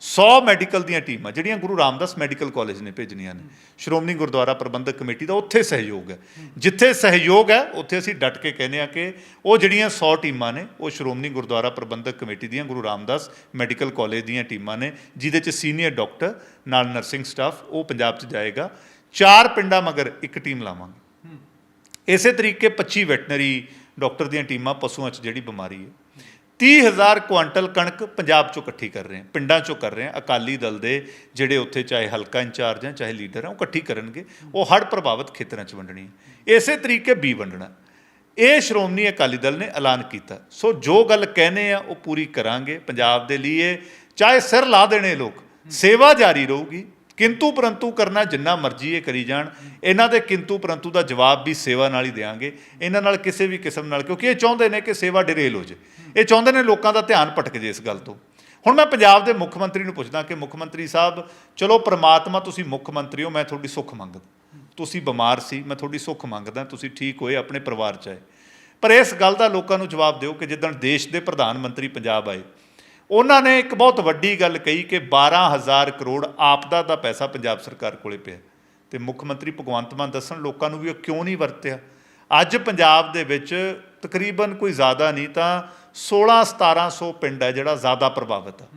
100 ਮੈਡੀਕਲ ਦੀਆਂ ਟੀਮਾਂ, ਜਿਹੜੀਆਂ ਗੁਰੂ ਰਾਮਦਾਸ ਮੈਡੀਕਲ ਕਾਲਜ ਨੇ ਭੇਜਣੀਆਂ ਨੇ। ਸ਼੍ਰੋਮਣੀ ਗੁਰਦੁਆਰਾ ਪ੍ਰਬੰਧਕ ਕਮੇਟੀ ਦਾ ਉੱਥੇ ਸਹਿਯੋਗ ਹੈ। ਜਿੱਥੇ ਸਹਿਯੋਗ ਹੈ, ਉੱਥੇ ਅਸੀਂ ਡਟ ਕੇ ਕਹਿੰਦੇ ਆ ਕਿ ਉਹ ਜਿਹੜੀਆਂ 100 ਟੀਮਾਂ ਨੇ, ਉਹ ਸ਼੍ਰੋਮਣੀ ਗੁਰਦੁਆਰਾ ਪ੍ਰਬੰਧਕ ਕਮੇਟੀ ਦੀਆਂ, ਗੁਰੂ ਰਾਮਦਾਸ ਮੈਡੀਕਲ ਕਾਲਜ ਦੀਆਂ ਟੀਮਾਂ ਨੇ, ਜਿਹਦੇ 'ਚ ਸੀਨੀਅਰ ਡਾਕਟਰ ਨਾਲ ਨਰਸਿੰਗ ਸਟਾਫ ਉਹ ਪੰਜਾਬ 'ਚ ਜਾਏਗਾ। ਚਾਰ ਪਿੰਡਾਂ ਮਗਰ ਇੱਕ ਟੀਮ ਲਾਵਾਂਗੇ। ਇਸੇ ਤਰੀਕੇ 25 ਵੈਟਨਰੀ ਡਾਕਟਰ ਦੀਆਂ ਟੀਮਾਂ ਪਸ਼ੂਆਂ 'ਚ ਜਿਹੜੀ ਬਿਮਾਰੀ ਹੈ। 30000 ਕੁਆਂਟਲ ਕਣਕ ਪੰਜਾਬ 'ਚੋਂ ਇਕੱਠੀ ਕਰ ਰਹੇ ਹਾਂ, ਪਿੰਡਾਂ 'ਚੋਂ ਕਰ ਰਹੇ ਹਾਂ। ਅਕਾਲੀ ਦਲ ਦੇ ਜਿਹੜੇ ਉੱਥੇ ਚਾਹੇ ਹਲਕਾ ਇੰਚਾਰਜ ਹੈ ਚਾਹੇ ਲੀਡਰ ਹੈ, ਉਹ ਇਕੱਠੀ ਕਰਨਗੇ। ਉਹ ਹੜ੍ਹ ਪ੍ਰਭਾਵਿਤ ਖੇਤਰਾਂ 'ਚ ਵੰਡਣੀ ਹੈ। ਇਸੇ ਤਰੀਕੇ ਬੀ ਵੰਡਣਾ। ਇਹ ਸ਼੍ਰੋਮਣੀ ਅਕਾਲੀ ਦਲ ਨੇ ਐਲਾਨ ਕੀਤਾ। ਸੋ ਜੋ ਗੱਲ ਕਹਿੰਦੇ ਆ, ਉਹ ਪੂਰੀ ਕਰਾਂਗੇ। ਪੰਜਾਬ ਦੇ ਲਈ ਚਾਹੇ ਸਿਰ ਲਾ ਦੇਣੇ ਲੋਕ, ਸੇਵਾ ਜਾਰੀ ਰਹੂਗੀ। ਕਿੰਤੂ ਪਰੰਤੂ ਕਰਨਾ ਜਿੰਨਾ ਮਰਜ਼ੀ ਇਹ ਕਰੀ ਜਾਣ, ਇਹਨਾਂ ਦੇ ਕਿੰਤੂ ਪਰੰਤੂ ਦਾ ਜਵਾਬ ਵੀ ਸੇਵਾ ਨਾਲ ਹੀ ਦੇਵਾਂਗੇ ਇਹਨਾਂ ਨਾਲ ਕਿਸੇ ਵੀ ਕਿਸਮ ਨਾਲ, ਕਿਉਂਕਿ ਇਹ ਚਾਹੁੰਦੇ ਨੇ ਕਿ ਸੇਵਾ ਡਿਰੇਲ ਹੋ ਜੇ। ਇਹ ਚਾਹੁੰਦੇ ਨੇ ਲੋਕਾਂ ਦਾ ਧਿਆਨ ਭਟਕ ਜੇ ਇਸ ਗੱਲ ਤੋਂ। ਹੁਣ ਮੈਂ ਪੰਜਾਬ ਦੇ ਮੁੱਖ ਮੰਤਰੀ ਨੂੰ ਪੁੱਛਦਾ ਕਿ ਮੁੱਖ ਮੰਤਰੀ ਸਾਹਿਬ, ਚਲੋ ਪ੍ਰਮਾਤਮਾ ਤੁਸੀਂ ਮੁੱਖ ਮੰਤਰੀ ਹੋ, ਮੈਂ ਤੁਹਾਡੀ ਸੁੱਖ ਮੰਗਦਾ। ਤੁਸੀਂ ਬਿਮਾਰ ਸੀ, ਮੈਂ ਤੁਹਾਡੀ ਸੁੱਖ ਮੰਗਦਾ, ਤੁਸੀਂ ਠੀਕ ਹੋਏ, ਆਪਣੇ ਪਰਿਵਾਰ ਚ ਆਏ। ਪਰ ਇਸ ਗੱਲ ਦਾ ਲੋਕਾਂ ਨੂੰ ਜਵਾਬ ਦਿਓ ਕਿ ਜਿੱਦਣ ਦੇਸ਼ ਦੇ ਪ੍ਰਧਾਨ ਮੰਤਰੀ ਪੰਜਾਬ ਆਏ ਉਹਨਾਂ ਨੇ ਇੱਕ ਬਹੁਤ ਵੱਡੀ ਗੱਲ ਕਹੀ ਕਿ 12000 ਕਰੋੜ ਆਪਦਾ ਦਾ ਪੈਸਾ ਪੰਜਾਬ ਸਰਕਾਰ ਕੋਲੇ ਪਿਆ ਤੇ ਮੁੱਖ ਮੰਤਰੀ ਭਗਵੰਤ ਮਾਨ ਦੱਸਣ ਲੋਕਾਂ ਨੂੰ ਵੀ ਉਹ ਕਿਉਂ ਨਹੀਂ ਵਰਤਿਆ। ਅੱਜ ਪੰਜਾਬ ਦੇ ਵਿੱਚ ਤਕਰੀਬਨ ਕੋਈ ਜ਼ਿਆਦਾ ਨਹੀਂ ਤਾਂ 16 1700 ਪਿੰਡ ਹੈ ਜਿਹੜਾ ਜ਼ਿਆਦਾ ਪ੍ਰਭਾਵਿਤ ਹੈ।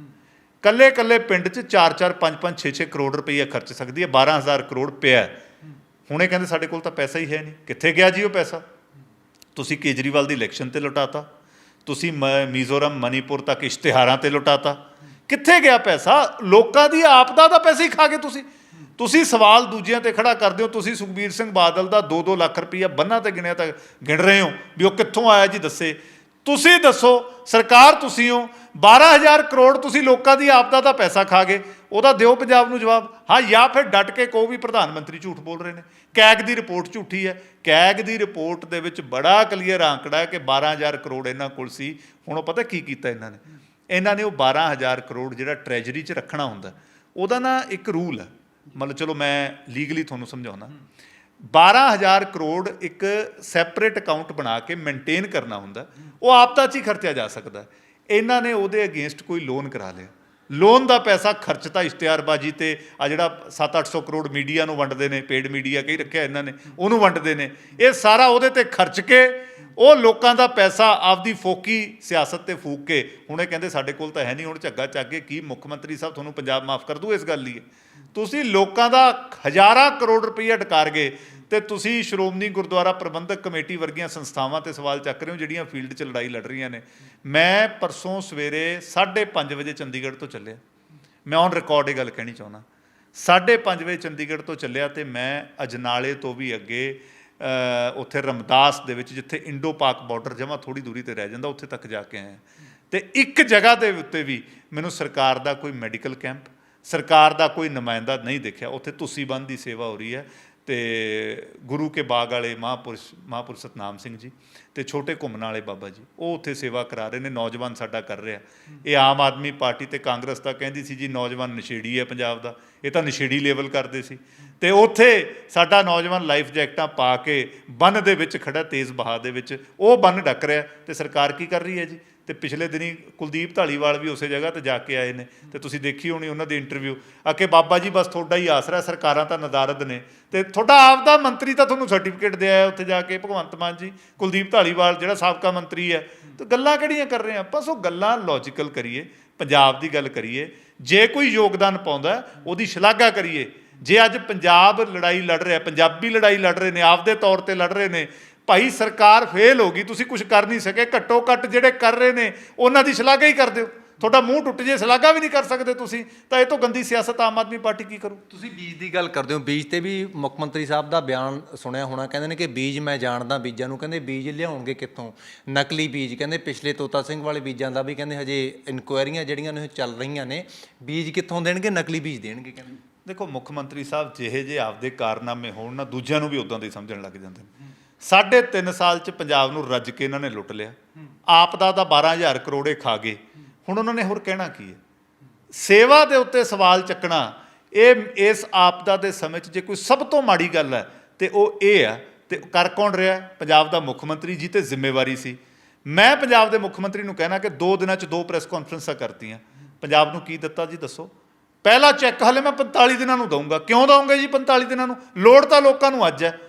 ਕੱਲੇ ਕੱਲੇ ਪਿੰਡ 'ਚ 4 4 5 5 6 6 ਕਰੋੜ ਰੁਪਈਆ ਖਰਚ ਸਕਦੀ ਹੈ 12000 ਕਰੋੜ ਪਿਆ ਹੁਣੇ ਕਹਿੰਦੇ ਸਾਡੇ ਕੋਲ ਤਾਂ ਪੈਸਾ ਹੀ ਹੈ ਨਹੀਂ। ਕਿੱਥੇ ਗਿਆ ਜੀ ਉਹ ਪੈਸਾ? ਤੁਸੀਂ ਕੇਜਰੀਵਾਲ ਦੀ ਇਲੈਕਸ਼ਨ ਤੇ ਲੁਟਾਤਾ। ਤੁਸੀਂ ਮ- ਮੀਜ਼ੋਰਮ ਮਨੀਪੁਰ ਤੱਕ ਇਸ਼ਤਿਹਾਰਾਂ ਤੇ ਲੁਟਾਤਾ। ਕਿੱਥੇ ਗਿਆ ਪੈਸਾ? ਲੋਕਾਂ ਦੀ ਆਪਦਾ ਦਾ ਪੈਸੇ ਹੀ ਖਾ ਕੇ ਤੁਸੀਂ। ਤੁਸੀਂ ਸਵਾਲ ਦੂਜਿਆਂ ਤੇ ਖੜਾ ਕਰਦੇ ਹੋ, ਤੁਸੀਂ ਸੁਖਬੀਰ ਸਿੰਘ ਬਾਦਲ ਦਾ 2-2 ਲੱਖ ਰੁਪਈਆ ਬੰਨਾਂ ਤੇ ਗਿਣਿਆ ਤੱਕ ਗਿਣ ਰਹੇ ਹੋ ਵੀ ਉਹ ਕਿੱਥੋਂ ਆਇਆ ਜੀ ਦੱਸੇ। ਤੁਸੀਂ ਦੱਸੋ, ਸਰਕਾਰ ਤੁਸੀਂ ਹੋ 12000 ਕਰੋੜ ਤੁਸੀਂ ਲੋਕਾਂ ਦੀ ਆਪਦਾ ਦਾ ਪੈਸਾ ਖਾ ਗਏ, ਉਹਦਾ ਦਿਓ ਪੰਜਾਬ ਨੂੰ ਜਵਾਬ। ਹਾਂ, ਜਾਂ ਫਿਰ ਡਟ ਕੇ ਕਹੋ ਵੀ ਪ੍ਰਧਾਨ ਮੰਤਰੀ ਝੂਠ ਬੋਲ ਰਹੇ ਨੇ। ਕੈਗ ਦੀ ਰਿਪੋਰਟ ਝੂਠੀ ਹੈ। ਕੈਗ ਦੀ ਰਿਪੋਰਟ ਦੇ ਵਿੱਚ ਬੜਾ ਕਲੀਅਰ ਆંકੜਾ ਹੈ ਕਿ 12000 ਕਰੋੜ ਇਹਨਾਂ ਕੋਲ ਸੀ। ਹੁਣ ਉਹ ਪਤਾ ਕੀ ਕੀਤਾ ਇਹਨਾਂ ਨੇ? ਇਹਨਾਂ ਨੇ ਉਹ 12000 ਕਰੋੜ ਜਿਹੜਾ ਟ੍ਰੈਜਰੀ 'ਚ ਰੱਖਣਾ ਹੁੰਦਾ, ਉਹਦਾ ਨਾ ਇੱਕ ਰੂਲ ਹੈ। ਮਤਲਬ ਚਲੋ ਮੈਂ ਲੀਗਲੀ ਤੁਹਾਨੂੰ ਸਮਝਾਉਣਾ 12000 ਕਰੋੜ ਇੱਕ ਸੈਪਰੇਟ ਅਕਾਊਂਟ ਬਣਾ ਕੇ ਮੇਨਟੇਨ ਕਰਨਾ ਹੁੰਦਾ, ਉਹ ਆਪਦਾ 'ਚ ਹੀ ਖਰਚਿਆ ਜਾ ਸਕਦਾ। ਇਹਨਾਂ ਨੇ ਉਹਦੇ ਅਗੇਂਸਟ ਕੋਈ ਲੋਨ ਕਰਾ ਲਿਆ। ਲੋਨ ਦਾ ਪੈਸਾ ਖਰਚਤਾ ਇਸ਼ਤਿਹਾਰਬਾਜ਼ੀ ਤੇ ਆ ਜਿਹੜਾ 7-800 ਕਰੋੜ ਮੀਡੀਆ ਨੂੰ ਵੰਡਦੇ ਨੇ ਪੇਡ ਮੀਡੀਆ ਕਈ ਰੱਖਿਆ ਇਹਨਾਂ ਨੇ, ਉਹਨੂੰ ਵੰਡਦੇ ਨੇ। ਇਹ ਸਾਰਾ ਉਹਦੇ ਤੇ ਖਰਚ ਕੇ ਉਹ ਲੋਕਾਂ ਦਾ ਪੈਸਾ ਆਪਦੀ ਫੋਕੀ ਸਿਆਸਤ ਤੇ ਫੂਕ ਕੇ, ਹੁਣ ਇਹ ਕਹਿੰਦੇ ਸਾਡੇ ਕੋਲ ਤਾਂ ਹੈ ਨਹੀਂ, ਹੁਣ ਝੱਗਾ ਚੱਕ ਕੇ ਕੀ ਮੁੱਖ ਮੰਤਰੀ ਸਾਹਿਬ ਤੁਹਾਨੂੰ ਪੰਜਾਬ ਮਾਫ ਕਰ ਦੂ ਇਸ ਗੱਲ ਲਈ। ਤੁਸੀਂ ਲੋਕਾਂ ਦਾ ਹਜ਼ਾਰਾਂ ਕਰੋੜ ਰੁਪਈਆ ਡਕਾਰ ਗਏ ਤੇ ਤੁਸੀਂ ਸ਼੍ਰੋਮਣੀ ਗੁਰਦੁਆਰਾ ਪ੍ਰਬੰਧਕ ਕਮੇਟੀ ਵਰਗੀਆਂ ਸੰਸਥਾਵਾਂ ਤੇ ਸਵਾਲ ਚੱਕ ਰਹੇ ਹੋ ਜਿਹੜੀਆਂ ਫੀਲਡ 'ਚ ਲੜਾਈ ਲੜ ਰਹੀਆਂ ਨੇ। ਮੈਂ ਪਰਸੋਂ ਸਵੇਰੇ 5:30 ਵਜੇ ਚੰਡੀਗੜ੍ਹ ਤੋਂ ਚੱਲਿਆ। ਮੈਂ ਔਨ ਰਿਕਾਰਡ ਇਹ ਗੱਲ ਕਹਿਣੀ ਚਾਹੁੰਦਾ। 5:30 ਵਜੇ ਚੰਡੀਗੜ੍ਹ ਤੋਂ ਚੱਲਿਆ ਤੇ ਮੈਂ ਅਜਨਾਲੇ ਤੋਂ ਵੀ ਅੱਗੇ ਉੱਥੇ ਰਮਦਾਸ ਦੇ ਵਿੱਚ ਜਿੱਥੇ ਇੰਡੋ ਪਾਕ ਬਾਰਡਰ ਜਮਾ ਥੋੜੀ ਦੂਰੀ ਤੇ ਰਹਿ ਜਾਂਦਾ, ਉੱਥੇ ਤੱਕ ਜਾ ਕੇ ਆਇਆ। ਤੇ ਇੱਕ ਜਗ੍ਹਾ ਦੇ ਉੱਤੇ ਵੀ ਮੈਨੂੰ ਸਰਕਾਰ ਦਾ ਕੋਈ ਮੈਡੀਕਲ ਕੈਂਪ ਸਰਕਾਰ ਦਾ ਕੋਈ ਨੁਮਾਇੰਦਾ ਨਹੀਂ ਦੇਖਿਆ। ਉੱਥੇ ਤੁਸੀਂ ਬੰਦ ਦੀ ਸੇਵਾ ਹੋ ਰਹੀ ਹੈ। ਤੇ ਗੁਰੂ ਕੇ ਬਾਗ ਵਾਲੇ ਮਹਾਂਪੁਰਸ਼ ਮਹਾਂਪੁਰਸ਼ ਸਤਨਾਮ ਸਿੰਘ ਜੀ ਤੇ ਛੋਟੇ ਘੁੰਮਣ ਵਾਲੇ ਬਾਬਾ ਜੀ, ਉਹ ਉੱਥੇ ਸੇਵਾ ਕਰਾ ਰਹੇ ਨੇ, ਨੌਜਵਾਨ ਸਾਡਾ ਕਰ ਰਿਹਾ। ਇਹ ਆਮ ਆਦਮੀ ਪਾਰਟੀ ਤੇ ਕਾਂਗਰਸ ਤਾਂ ਕਹਿੰਦੀ ਸੀ ਜੀ, ਨੌਜਵਾਨ ਨਸ਼ੇੜੀ ਹੈ ਪੰਜਾਬ ਦਾ। ਇਹ ਤਾਂ ਨਸ਼ੇੜੀ ਲੈਵਲ ਕਰਦੇ ਸੀ। ਤੇ ਉੱਥੇ ਸਾਡਾ ਨੌਜਵਾਨ ਲਾਈਫ ਜੈਕਟਾਂ ਪਾ ਕੇ ਬੰਨ ਦੇ ਵਿੱਚ ਖੜਾ ਤੇਜ਼ ਬਹਾ ਦੇ ਵਿੱਚ। ਉਹ ਬੰਨ ਡੱਕ ਰਿਹਾ ਤੇ ਸਰਕਾਰ ਕੀ ਕਰ ਰਹੀ ਹੈ ਜੀ? ਤੇ ਪਿਛਲੇ ਦਿਨੀ ਕੁਲਦੀਪ ਢਾਲੀਵਾਲ ਵੀ ਉਸੇ ਜਗ੍ਹਾ ਤੇ ਜਾ ਕੇ ਆਏ ਨੇ ਤੇ ਤੁਸੀਂ ਦੇਖੀ ਹੋਣੀ ਉਹਨਾਂ ਦੀ ਇੰਟਰਵਿਊ ਆ ਬਾਬਾ ਜੀ, ਬਸ ਤੁਹਾਡਾ ਹੀ ਆਸਰਾ, ਸਰਕਾਰਾਂ ਤਾਂ ਨਦਾਰਦ ਨੇ। ਤੇ ਤੁਹਾਡਾ ਆਪ ਦਾ ਮੰਤਰੀ ਤਾਂ ਤੁਹਾਨੂੰ ਸਰਟੀਫਿਕੇਟ ਦੇ ਆਇਆ ਉੱਥੇ ਜਾ ਕੇ, ਭਗਵੰਤ ਮਾਨ ਜੀ, ਕੁਲਦੀਪ ਢਾਲੀਵਾਲ ਜਿਹੜਾ ਸਾਬਕਾ ਮੰਤਰੀ ਹੈ। ਤੇ ਗੱਲਾਂ ਕਿਹੜੀਆਂ ਕਰ ਰਹੇ ਆ? ਆਪਾਂ ਸੋ ਗੱਲਾਂ ਲੌਜੀਕਲ ਕਰੀਏ, ਪੰਜਾਬ ਦੀ ਗੱਲ ਕਰੀਏ। ਜੇ ਕੋਈ ਯੋਗਦਾਨ ਪਾਉਂਦਾ, ਉਹਦੀ ਸ਼ਲਾਘਾ ਕਰੀਏ। ਜੇ ਅੱਜ ਪੰਜਾਬ ਲੜਾਈ ਲੜ ਰਿਹਾ, ਪੰਜਾਬੀ ਲੜਾਈ ਲੜ ਰਹੇ ਨੇ, ਆਪਦੇ ਤੌਰ ਤੇ ਲੜ ਰਹੇ ਨੇ ਭਾਈ ਸਰਕਾਰ ਫੇਲ ਹੋ ਗਈ ਤੁਸੀਂ ਕੁਝ ਕਰ ਨਹੀਂ ਸਕੇ ਘੱਟੋ ਘੱਟ ਜਿਹੜੇ ਕਰ ਰਹੇ ਨੇ ਉਹਨਾਂ ਦੀ ਸ਼ਲਾਘਾ ਹੀ ਕਰ ਦਿਓ। ਤੁਹਾਡਾ ਮੂੰਹ ਟੁੱਟ ਜੇ ਸ਼ਲਾਘਾ ਵੀ ਨਹੀਂ ਕਰ ਸਕਦੇ ਤੁਸੀਂ ਤਾਂ ਇਹ ਤੋਂ ਗੰਦੀ ਸਿਆਸਤ ਆਮ ਆਦਮੀ ਪਾਰਟੀ ਕੀ ਕਰੂ? ਤੁਸੀਂ ਬੀਜ ਦੀ ਗੱਲ ਕਰਦੇ ਹੋ ਬੀਜ ਤੇ ਵੀ ਮੁੱਖ ਮੰਤਰੀ ਸਾਹਿਬ ਦਾ ਬਿਆਨ ਸੁਣਿਆ ਹੋਣਾ ਕਹਿੰਦੇ ਨੇ ਕਿ ਬੀਜ ਮੈਂ ਜਾਣਦਾ ਬੀਜਾਂ ਨੂੰ ਕਹਿੰਦੇ ਬੀਜ ਲਿਆਉਣਗੇ ਕਿੱਥੋਂ? ਨਕਲੀ ਬੀਜ ਕਹਿੰਦੇ ਪਿਛਲੇ ਤੋਤਾ ਸਿੰਘ ਵਾਲੇ ਬੀਜਾਂ ਦਾ ਵੀ ਕਹਿੰਦੇ ਹਜੇ ਇਨਕੁਆਇਰੀਆਂ ਜਿਹੜੀਆਂ ਨੇ ਚੱਲ ਰਹੀਆਂ ਨੇ ਬੀਜ ਕਿੱਥੋਂ ਦੇਣਗੇ ਨਕਲੀ ਬੀਜ ਦੇਣਗੇ ਕਹਿੰਦੇ? ਦੇਖੋ ਮੁੱਖ ਮੰਤਰੀ ਸਾਹਿਬ ਜਿਹੇ ਜੇ ਆਪਦੇ ਕਾਰਨਾਮੇ ਹੋਣ ਨਾ ਦੂਜਿਆਂ ਨੂੰ ਵੀ ਉਦਾਂ ਦੇ ਸਮਝਣ ਲੱਗ ਜਾਂਦੇ ਨੇ। ਸਾਢੇ ਤਿੰਨ ਸਾਲ ਚ ਪੰਜਾਬ ਨੂੰ ਰੱਜ ਕੇ ਇਹਨਾਂ ਨੇ ਲੁੱਟ ਲਿਆ। ਆਪ ਦਾ ਤਾਂ 12000 ਕਰੋੜੇ ਖਾ ਗਏ। ਹੁਣ ਉਹਨਾਂ ਨੇ ਹੋਰ ਕਹਿਣਾ ਕੀ ਹੈ? ਸੇਵਾ ਦੇ ਉੱਤੇ ਸਵਾਲ ਚੱਕਣਾ, ਇਹ, ਇਸ ਆਪਦਾ ਦੇ ਸਮੇਂ 'ਚ ਜੇ ਕੋਈ ਸਭ ਤੋਂ ਮਾੜੀ ਗੱਲ ਹੈ, ਤੇ ਉਹ ਇਹ ਆ ਤੇ ਕਰ ਕੌਣ ਰਿਹਾ? ਪੰਜਾਬ ਦਾ ਮੁੱਖ ਮੰਤਰੀ ਜੀ ਤੇ ਜ਼ਿੰਮੇਵਾਰੀ ਸੀ। ਮੈਂ ਪੰਜਾਬ ਦੇ ਮੁੱਖ ਮੰਤਰੀ ਨੂੰ ਕਹਿਣਾ ਕਿ ਦੋ ਦਿਨਾਂ 'ਚ ਦੋ ਪ੍ਰੈਸ ਕਾਨਫਰੰਸਾਂ ਕਰਤੀਆਂ। ਪੰਜਾਬ ਨੂੰ ਕੀ ਦਿੱਤਾ ਜੀ ਦੱਸੋ? ਪਹਿਲਾ ਚੈੱਕ, ਹਲੇ ਮੈਂ 45 ਦਿਨਾਂ ਨੂੰ ਦਊਂਗਾ। ਕਿਉਂ ਦਊਂਗਾ ਜੀ 45 ਦਿਨਾਂ ਨੂੰ? ਲੋੜ ਤਾਂ ਲੋਕਾਂ ਨੂੰ ਅੱਜ ਹੈ।